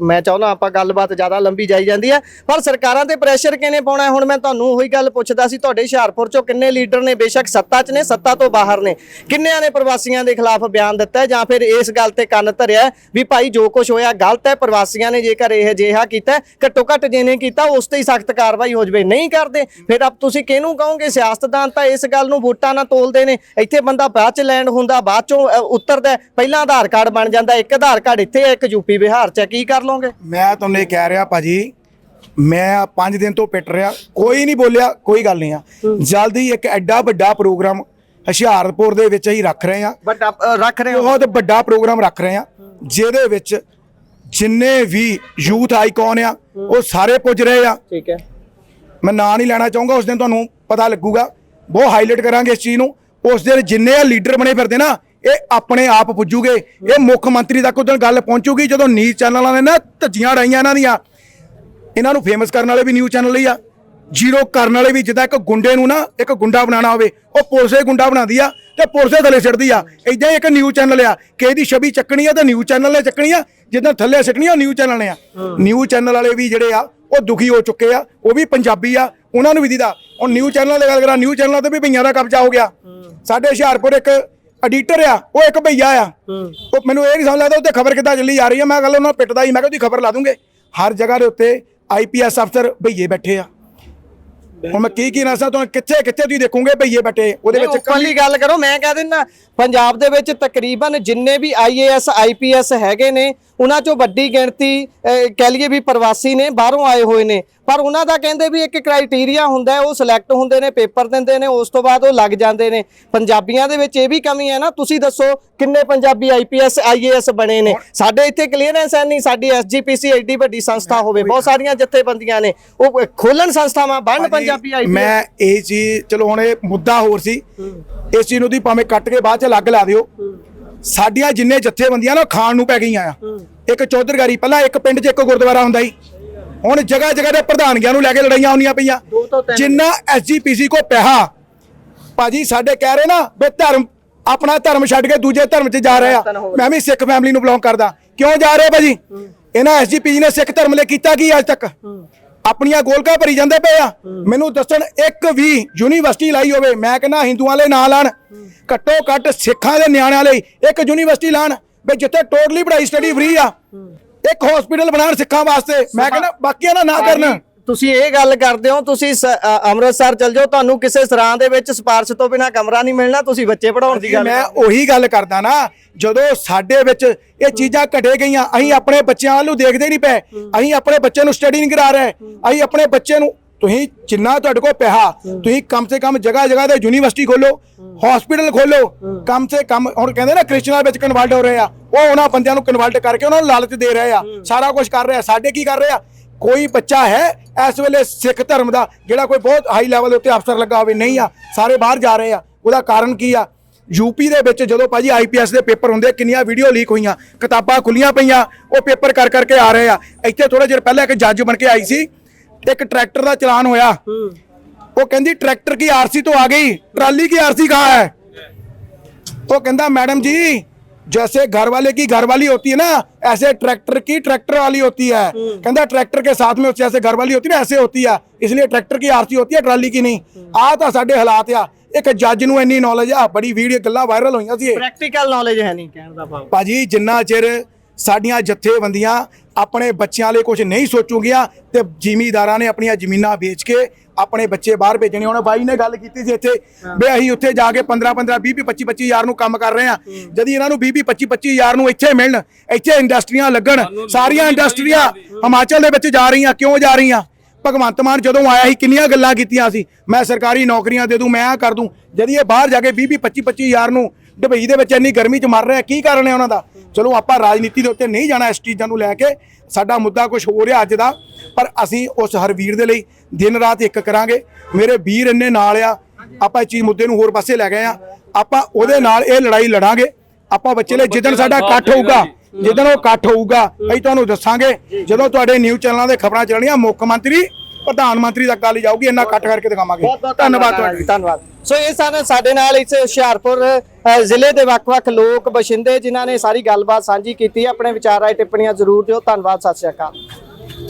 ਮੈਂ ਚਾਹੁੰਦਾ ਆਪਾਂ ਗੱਲਬਾਤ ਜ਼ਿਆਦਾ ਲੰਬੀ ਜਾਈ ਜਾਂਦੀ ਹੈ। ਪਰ ਸਰਕਾਰਾਂ ਤੇ ਪ੍ਰੈਸ਼ਰ ਕਿਨੇ ਪਾਉਣਾ? ਹੁਣ ਮੈਂ ਤੁਹਾਨੂੰ ਉਹੀ ਗੱਲ ਪੁੱਛਦਾ ਸੀ ਤੁਹਾਡੇ ਹੁਸ਼ਿਆਰਪੁਰ ਚੋਂ ਕਿੰਨੇ ਲੀਡਰ ਨੇ? ਬੇਸ਼ੱਕ ਸੱਤਾ 'ਚ ਨੇ ਸੱਤਾ ਤੋਂ ਬਾਹਰ ਨੇ। ਕਿੰਨਿਆਂ ਨੇ ਪ੍ਰਵਾਸੀਆਂ ਦੇ ਖਿਲਾਫ ਬਿਆਨ ਦਿੱਤਾ ਜਾਂ ਫਿਰ ਇਸ ਗੱਲ ਤੇ ਕੰਨ ਧਰਿਆ ਵੀ ਭਾਈ ਜੋ ਕੁਝ ਹੋਇਆ ਗਲਤ ਹੈ ਪ੍ਰਵਾਸੀਆਂ ਨੇ ਜੇਕਰ ਇਹ ਅਜਿਹਾ ਕੀਤਾ ਘੱਟੋ ਘੱਟ ਜਿਹਨੇ ਕੀਤਾ ਉਸ ਤੇ ਹੀ ਸਖਤ ਕਾਰਵਾਈ ਹੋ ਜਵੇ। ਨਹੀਂ ਕਰਦੇ ਫਿਰ ਆਪ ਤੁਸੀਂ ਕਿਹਨੂੰ ਕਹੋਗੇ? ਸਿਆਸਤਦਾਨ ਤਾਂ ਇਸ ਗੱਲ ਨੂੰ ਵੋਟਾਂ ਨਾਲ ਤੋਲਦੇ ਨੇ। ਇੱਥੇ ਬੰਦਾ ਬਾਅਦ ਚ ਲੈਂਡ ਹੁੰਦਾ ਬਾਅਦ ਚੋਂ ਉਤਰਦਾ। ਪਹਿਲਾਂ ਆਧਾਰ ਕਾਰਡ ਬਣ ਜਾਂਦਾ ਇੱਕ ਆਧਾਰ ਕਾਰਡ ਇੱਥੇ ਹੈ ਇੱਕ ਯੂਪੀ ਬਿਹਾਰ ਚ ਹੈ। ਕੀ ਕਰ ਲਓਗੇ? ਮੈਂ ਤੁਹਾਨੂੰ ਇਹ ਕਹਿ ਰਿਹਾ ਭਾਜੀ ਮੈਂ 5 ਦਿਨ ਤੋਂ ਪਿੱਟ ਰਿਹਾ ਕੋਈ ਨਹੀਂ ਬੋਲਿਆ ਕੋਈ ਗੱਲ ਨਹੀਂ ਆ। ਜਲਦੀ ਇੱਕ ਐਡਾ ਵੱਡਾ ਪ੍ਰੋਗਰਾਮ ਹੁਸ਼ਿਆਰਪੁਰ ਦੇ ਵਿੱਚ ਹੀ ਰੱਖ ਰਹੇ ਆ। ਅ, ਰੱਖ ਰਹੇ ਹੋ? ਬਹੁਤ ਵੱਡਾ ਪ੍ਰੋਗਰਾਮ ਰੱਖ ਰਹੇ ਆ ਜਿਹਦੇ ਵਿੱਚ ਜਿੰਨੇ ਵੀ ਯੂਥ ਆਈਕਨ ਆ ਉਹ ਸਾਰੇ ਪੁੱਜ ਰਹੇ ਆ। ਠੀਕ ਹੈ। ਮੈਂ ਨਾਂ ਨਹੀਂ ਲੈਣਾ ਚਾਹੂੰਗਾ ਉਸ ਦਿਨ ਤੁਹਾਨੂੰ ਪਤਾ ਲੱਗੂਗਾ। ਬਹੁਤ ਹਾਈਲਾਈਟ ਕਰਾਂਗੇ ਇਸ ਚੀਜ਼ ਨੂੰ। ਉਸ ਦਿਨ ਜਿੰਨੇ ਆ ਲੀਡਰ ਬਣੇ ਫਿਰਦੇ ਨਾ ਇਹ ਆਪਣੇ ਆਪ ਪੁੱਜੂਗੇ, ਇਹ ਮੁੱਖ ਮੰਤਰੀ ਤੱਕ ਉਦੋਂ ਗੱਲ ਪਹੁੰਚੂਗੀ ਜਦੋਂ ਨਿਊਜ਼ ਚੈਨਲਾਂ ਨੇ ਨਾ ਧੱਜੀਆਂ ਡਾਈਆਂ ਇਹਨਾਂ ਦੀਆਂ। ਇਹਨਾਂ ਨੂੰ ਫੇਮਸ ਕਰਨ ਵਾਲੇ ਵੀ ਨਿਊਜ਼ ਚੈਨਲ ਹੀ ਆ। ਜ਼ੀਰੋ ਕਰਨ ਵਾਲੇ ਵੀ ਜਿੱਦਾਂ ਇੱਕ ਗੁੰਡੇ ਨੂੰ ਨਾ ਇੱਕ ਗੁੰਡਾ ਬਣਾਉਣਾ ਹੋਵੇ, ਉਹ ਪੁਲਿਸੇ ਗੁੰਡਾ ਬਣਾਉਂਦੀ ਆ ਤੇ ਪੁਲਿਸੇ ਥੱਲੇ ਸਿੱਟਦੀ ਆ। ਇਦਾਂ ਹੀ ਇੱਕ ਨਿਊਜ਼ ਚੈਨਲ ਆ। ਕਿ ਇਹਦੀ ਛਵੀ ਚੱਕਣੀ ਆ ਤੇ ਨਿਊਜ਼ ਚੈਨਲ ਨੇ ਚੱਕਣੀ ਆ। ਜਿੱਦਾਂ ਥੱਲੇ ਸਿੱਟਣੀ ਆ, ਉਹ ਨਿਊਜ਼ ਚੈਨਲ ਨੇ ਆ। ਨਿਊਜ਼ ਚੈਨਲ ਵਾਲੇ ਵੀ ਜਿਹੜੇ ਆ, ਉਹ ਦੁਖੀ ਹੋ ਚੁੱਕੇ ਆ। ਉਹ ਵੀ ਪੰਜਾਬੀ ਆ। ਉਹਨਾਂ ਨੂੰ ਵੀ ਦੀਦਾ। ਹੁਣ ਨਿਊਜ਼ ਚੈਨਲਾਂ ਦੀ ਗੱਲ ਕਰਾਂ ਨਿਊਜ਼ ਚੈਨਲਾਂ ਤੇ ਵੀ ਭਈਆਂ ਦਾ ਕਬਜ਼ਾ ਹੋ ਗਿਆ। ਸਾਡੇ ਹੁਸ਼ਿਆਰਪੁਰ ਇੱਕ ਐਡੀਟਰ ਆ ਉਹ ਇੱਕ ਭਈਆ ਆ। ਉਹ ਮੈਨੂੰ ਇਹ ਨਹੀਂ ਸਮਝ ਲੱਗਦਾ ਉੱਤੇ ਖਬਰ ਕਿੱਦਾਂ ਚੱਲੀ ਜਾ ਰਹੀ ਆ। ਮੈਂ ਗੱਲ ਉਹਨਾਂ ਪਿੱਟਦਾ ਹੀ ਮੈਂ ਕਿਹਾ ਉਹਦੀ ਖਬਰ ਲਾ ਦੂੰਗੇ। ਹਰ ਜਗ੍ਹਾ ਦੇ ਉੱਤੇ ਆਈਪੀਐਸ ਅਫਸਰ ਭਈਏ ਬੈਠੇ ਆ। ਹੁਣ ਮੈਂ ਕੀ ਕੀ ਨਸਾਂ ਤੋਂ ਕਿੱਥੇ ਕਿੱਥੇ ਤੁਸੀਂ ਦੇਖੋਗੇ ਭਈਏ ਬੈਠੇ ਉਹਦੇ ਵਿੱਚ ਕੱਲੀ ਗੱਲ ਕਰੋ ਮੈਂ ਕਹਿ ਦਿੰਦਾ ਪੰਜਾਬ ਦੇ ਵਿੱਚ ਤਕਰੀਬਨ ਜਿੰਨੇ ਵੀ ਆਈਏਐਸ ਆਈਪੀਐਸ ਹੈਗੇ ਨੇ ਉਹਨਾਂ ਚੋਂ ਵੱਡੀ ਗਿਣਤੀ ਕਹਿ ਲਈਏ ਵੀ ਪ੍ਰਵਾਸੀ ਨੇ ਬਾਹਰੋਂ ਆਏ ਹੋਏ ਨੇ। ਪਰ ਉਹਨਾਂ ਦਾ ਕਹਿੰਦੇ ਵੀ ਇੱਕ ਕ੍ਰਾਈਟੇਰੀਆ ਹੁੰਦਾ ਉਹ ਸਿਲੈਕਟ ਹੁੰਦੇ ਨੇ ਪੇਪਰ ਦਿੰਦੇ ਨੇ ਉਸ ਤੋਂ ਬਾਅਦ ਉਹ ਲੱਗ ਜਾਂਦੇ ਨੇ। ਪੰਜਾਬੀਆਂ ਦੇ ਵਿੱਚ ਇਹ ਵੀ ਕਮੀ ਹੈ ਨਾ ਤੁਸੀਂ ਦੱਸੋ ਕਿੰਨੇ ਪੰਜਾਬੀ ਆਈਪੀਐਸ ਆਈਏਐਸ ਬਣੇ ਨੇ। ਸਾਡੇ ਇੱਥੇ ਕਲੀਅਰੈਂਸ ਹੈ ਨਹੀਂ ਸਾਡੀ ਐਸਜੀਪੀਸੀ ਐਡੀ ਵੱਡੀ ਸੰਸਥਾ ਹੋਵੇ। ਬਹੁਤ ਸਾਰੀਆਂ ਜਥੇਬੰਦੀਆਂ ਨੇ। ਉਹ ਖੋਲਣ ਸੰਸਥਾਵਾਂ ਬਣਨ ਪੰਜਾਬੀ ਆਈਪੀਐਸ ਮੈਂ ਇਹ ਚੀਜ਼ ਚਲੋ ਹੁਣ ਇਹ ਮੁੱਦਾ ਹੋਰ ਸੀ। ਇਸ ਚੀਜ਼ ਨੂੰ ਦੀ ਭਾਵੇਂ ਕੱਟ ਕੇ ਬਾਅਦ ਚ ਅਲੱਗ ਲਾ ਦਿਓ। ਸਾਡੀਆਂ ਜਿੰਨੇ ਜਥੇਬੰਦੀਆਂ ਨਾ ਉਹ ਖਾਣ ਨੂੰ ਪੈ ਗਈਆਂ ਆ। ਇੱਕ ਚੌਧਰਗਾਰੀ ਪਹਿਲਾਂ ਇੱਕ ਪਿੰਡ 'ਚ ਇੱਕ ਗੁਰਦੁਆਰਾ ਹੁੰਦਾ ਸੀ। ਹੁਣ ਜਗ੍ਹਾ ਜਗ੍ਹਾ ਦੇ ਪ੍ਰਧਾਨਗੀਆਂ ਨੂੰ ਲੈ ਕੇ ਲੜਾਈਆਂ ਹੁੰਦੀਆਂ ਪਈਆਂ। ਜਿੰਨਾ ਐਸਜੀਪੀਸੀ ਕੋ ਪੈਸਾ ਭਾਜੀ ਸਾਡੇ ਕਹਿ ਰਹੇ ਨਾ ਵੀ ਧਰਮ ਆਪਣਾ ਧਰਮ ਛੱਡ ਕੇ ਦੂਜੇ ਧਰਮ 'ਚ ਜਾ ਰਹੇ। ਆ ਹੋ। ਮੈਂ ਵੀ ਸਿੱਖ ਫੈਮਿਲੀ ਨੂੰ ਬਿਲੋਂਗ ਕਰਦਾ। ਕਿਉਂ ਜਾ ਰਹੇ ਭਾਜੀ? ਇਹਨਾਂ ਐਸਜੀਪੀਜੀ ਨੇ ਸਿੱਖ ਧਰਮ ਲਈ ਕੀਤਾ ਕੀ ਅੱਜ ਤੱਕ? ਆਪਣੀਆਂ ਗੋਲਕਾਂ ਭਰੀ ਜਾਂਦੇ ਪਏ ਆ। ਮੈਨੂੰ ਦੱਸਣ ਇੱਕ ਵੀ ਯੂਨੀਵਰਸਿਟੀ ਲਾਈ ਹੋਵੇ ਮੈਂ ਕਹਿੰਦਾ ਹਿੰਦੂਆਂ ਲਈ ਨਾ ਲਾਣ। ਘੱਟੋ ਘੱਟ ਸਿੱਖਾਂ ਦੇ ਨਿਆਣਿਆਂ ਲਈ ਇੱਕ ਯੂਨੀਵਰਸਿਟੀ ਲਾਣ। ਵੀ ਜਿੱਥੇ ਟੋਟਲੀ ਪੜ੍ਹਾਈ ਸਟੱਡੀ ਫ੍ਰੀ ਆ। ਇੱਕ ਹਸਪੀਟਲ ਬਣਾਉਣ ਸਿੱਖਾਂ ਵਾਸਤੇ। ਮੈਂ ਕਹਿੰਦਾ ਬਾਕੀਆਂ ਨਾਲ ਨਾ ਕਰਨ। ਤੁਸੀਂ ਇਹ ਗੱਲ ਕਰਦੇ ਹੋ ਤੁਸੀਂ ਸ- ਅ, ਅੰਮ੍ਰਿਤਸਰ ਚਲ ਜਾਓ ਤੁਹਾਨੂੰ ਕਿਸੇ ਸਰਾਂ ਦੇ ਵਿੱਚ ਸਿਫਾਰਸ਼ ਤੋਂ ਬਿਨਾ ਕਮਰਾ ਨਹੀਂ ਮਿਲਣਾ ਤੁਸੀਂ ਬੱਚੇ ਪੜਾਉਣ ਦੀ ਗੱਲ ਮੈਂ ਉਹੀ ਗੱਲ ਕਰਦਾ ਨਾ ਜਦੋਂ ਸਾਡੇ ਵਿੱਚ ਇਹ ਚੀਜ਼ਾਂ ਘਟੇ ਗਈਆਂ ਅਸੀਂ ਆਪਣੇ ਬੱਚਿਆਂ ਵੱਲ ਨੂੰ ਦੇਖਦੇ ਨਹੀਂ ਪਏ। ਅਸੀਂ ਆਪਣੇ ਬੱਚੇ ਨੂੰ ਸਟੱਡੀ ਨਹੀਂ ਕਰਾ ਰਹੇ। ਅਸੀਂ ਆਪਣੇ ਬੱਚੇ ਨੂੰ ਤੁਸੀਂ ਜਿੰਨਾ ਤੁਹਾਡੇ ਕੋਲ ਪੈਸਾ ਤੁਸੀਂ ਕਮ ਸੇ ਕਮ ਜਗ੍ਹਾ ਜਗ੍ਹਾ ਤੇ ਯੂਨੀਵਰਸਿਟੀ ਖੋਲੋ ਹਸਪੀਟਲ ਖੋਲੋ ਕਮ ਸੇ ਕਮ ਹੁਣ ਕਹਿੰਦੇ ਨਾ ਕ੍ਰਿਸਚਨਾਂ ਵਿੱਚ ਕਨਵਰਟ ਹੋ ਰਹੇ ਆ ਉਹ ਉਹਨਾਂ ਬੰਦਿਆਂ ਨੂੰ ਕਨਵਰਟ ਕਰਕੇ ਉਹਨਾਂ ਨੂੰ ਲਾਲਚ ਦੇ ਰਹੇ ਆ। ਸਾਰਾ ਕੁਝ ਕਰ ਰਹੇ ਆ ਸਾਡੇ ਕੀ ਕਰ ਰਹੇ ਆ? ਕੋਈ ਬੱਚਾ ਹੈ ਇਸ ਵੇਲੇ ਸਿੱਖ ਧਰਮ ਦਾ ਜਿਹੜਾ ਕੋਈ ਬਹੁਤ ਹਾਈ ਲੈਵਲ ਦੇ ਉੱਤੇ ਅਫਸਰ ਲੱਗਾ ਹੋਵੇ ਨਹੀਂ ਆ ਸਾਰੇ ਬਾਹਰ ਜਾ ਰਹੇ ਆ। ਉਹਦਾ ਕਾਰਨ ਕੀ ਆ? ਯੂਪੀ ਦੇ ਵਿੱਚ ਜਦੋਂ ਭਾਜੀ ਆਈਪੀਐਸ ਦੇ ਪੇਪਰ ਹੁੰਦੇ ਕਿੰਨੀਆਂ ਵੀਡੀਓ ਲੀਕ ਹੋਈਆਂ ਕਿਤਾਬਾਂ ਖੁੱਲੀਆਂ ਪਈਆਂ ਉਹ ਪੇਪਰ ਕਰ ਕਰਕੇ ਆ ਰਹੇ ਆ। ਇੱਥੇ ਥੋੜਾ ਜਿਹਾ ਪਹਿਲਾਂ ਇੱਕ ਜੱਜ ਬਣ ਕੇ ਆਈ ਸੀ ਇੱਕ ਟਰੈਕਟਰ ਦਾ ਚਲਾਨ ਹੋਇਆ। ਉਹ ਕਹਿੰਦੀ ਟਰੈਕਟਰ ਕੀ ਆਰਸੀ ਤੋਂ ਆ ਗਈ? ਟਰਾਲੀ ਕੀ ਆਰਸੀ ਕਹਾ ਹੈ? ਉਹ ਕਹਿੰਦਾ ਮੈਡਮ ਜੀ जैसे घर वाले की घर वाली होती है ना ऐसे ट्रैक्टर की ट्रैक्टर वाली होती है कहता ट्रैक्टर के साथ में जैसे घर वाली होती है ना ऐसे होती है इसलिए ट्रैक्टर की आरसी होती है ट्राली की नहीं ਆ ਤਾਂ ਸਾਡੇ ਹਾਲਾਤ ਆ ਇੱਕ ਜੱਜ ਨੂੰ ਇੰਨੀ ਨੌਲੇਜ ਆ ਬੜੀ ਵੀਡੀਓ ਗੱਲਾਂ ਵਾਇਰਲ ਹੋਈਆਂ ਸੀ ਇਹ। ਪ੍ਰੈਕਟੀਕਲ ਨੌਲੇਜ ਹੈ ਨਹੀਂ ਕਹਿਣ ਦਾ ਭਾਵ ਭਾਜੀ ਜਿੰਨਾ ਚਿਰ ਸਾਡੀਆਂ ਜਥੇਬੰਦੀਆਂ ਆਪਣੇ ਬੱਚਿਆਂ ਲਈ ਕੁਝ ਨਹੀਂ ਸੋਚੂਗੀਆਂ ਤੇ ਜ਼ਿਮੀਦਾਰਾਂ ਨੇ ਆਪਣੀਆਂ ਜ਼ਮੀਨਾਂ ਵੇਚ ਕੇ ਆਪਣੇ ਬੱਚੇ ਬਾਹਰ ਭੇਜਣੇ ਹੁਣ ਬਾਈ ਨੇ ਗੱਲ ਕੀਤੀ ਸੀ ਇੱਥੇ ਵੀ ਅਸੀਂ ਉੱਥੇ ਜਾ ਕੇ 15 15 20 25 25 ਹਜ਼ਾਰ ਨੂੰ ਕੰਮ ਕਰ ਰਹੇ ਆ ਜਦ ਇਹਨਾਂ ਨੂੰ 20 20 25 25 ਹਜ਼ਾਰ ਨੂੰ ਇੱਥੇ ਮਿਲਣ ਇੱਥੇ ਇੰਡਸਟਰੀਆਂ ਲੱਗਣ ਸਾਰੀਆਂ ਇੰਡਸਟਰੀਆਂ ਹਿਮਾਚਲ ਦੇ ਵਿੱਚ ਜਾ ਰਹੀਆਂ ਕਿਉਂ ਜਾ ਰਹੀਆਂ? ਭਗਵੰਤ ਮਾਨ ਜਦੋਂ ਆਇਆ ਸੀ ਕਿੰਨੀਆਂ ਗੱਲਾਂ ਕੀਤੀਆਂ ਸੀ? ਮੈਂ ਸਰਕਾਰੀ ਨੌਕਰੀਆਂ ਦੇ ਦੂੰ ਮੈਂ ਆ ਕਰ ਦੂੰ। ਜਦ ਇਹ ਬਾਹਰ ਜਾ ਕੇ 20 20 25 25 ਹਜ਼ਾਰ ਨੂੰ ਦੁਬਈ ਦੇ ਵਿੱਚ ਇੰਨੀ ਗਰਮੀ 'ਚ ਮਰ ਰਿਹਾ ਕੀ ਕਾਰਨ ਹੈ ਉਹਨਾਂ ਦਾ? ਚਲੋ ਆਪਾਂ ਰਾਜਨੀਤੀ ਦੇ ਉੱਤੇ ਨਹੀਂ ਜਾਣਾ ਇਸ ਚੀਜ਼ਾਂ ਨੂੰ ਲੈ ਕੇ। ਸਾਡਾ ਮੁੱਦਾ ਕੁਝ ਹੋ ਰਿਹਾ ਅੱਜ ਦਾ। ਪਰ ਅਸੀਂ ਉਸ ਹਰਵੀਰ ਦੇ ਲਈ ਦਿਨ ਰਾਤ ਇੱਕ ਕਰਾਂਗੇ। ਮੇਰੇ ਵੀਰ ਇੰਨੇ ਨਾਲ ਆ ਆਪਾਂ ਇਸ ਚੀਜ਼ ਮੁੱਦੇ ਨੂੰ ਹੋਰ ਪਾਸੇ ਲੈ ਗਏ ਆ। ਆਪਾਂ ਉਹਦੇ ਨਾਲ ਇਹ ਲੜਾਈ ਲੜਾਂਗੇ। ਆਪਾਂ ਬੱਚੇ ਲਈ ਜਿੱਦਣ ਸਾਡਾ ਇਕੱਠ ਹੋਊਗਾ ਜਿੱਦਣ ਉਹ ਇਕੱਠ ਹੋਊਗਾ ਅਸੀਂ ਤੁਹਾਨੂੰ ਦੱਸਾਂਗੇ। ਜਦੋਂ ਤੁਹਾਡੇ ਨਿਊਜ਼ ਚੈਨਲਾਂ ਦੇ ਖਬਰਾਂ ਚੱਲਣੀਆਂ ਮੁੱਖ ਮੰਤਰੀ ਪ੍ਰਧਾਨ ਮੰਤਰੀ ਤੱਕ ਗੱਲ ਜਾਊਗੀ ਇੰਨਾ ਇਕੱਠ ਕਰਕੇ ਦਿਖਾਵਾਂਗੇ। ਧੰਨਵਾਦ ਤੁਹਾਡਾ ਧੰਨਵਾਦ। ਸੋ ਇਹ ਸਨ ਸਾਡੇ ਨਾਲ ਇਸ ਹੁਸ਼ਿਆਰਪੁਰ ਜ਼ਿਲ੍ਹੇ ਦੇ ਵੱਖ-ਵੱਖ ਲੋਕ ਬਸ਼ਿੰਦੇ ਜਿਨ੍ਹਾਂ ਨੇ ਸਾਰੀ ਗੱਲਬਾਤ ਸਾਂਝੀ ਕੀਤੀ। ਆਪਣੇ ਵਿਚਾਰ ਰਾਏ ਟਿੱਪਣੀਆਂ ਜ਼ਰੂਰ ਦਿਓ। ਧੰਨਵਾਦ ਸਤਿ ਸ਼੍ਰੀ ਅਕਾਲ।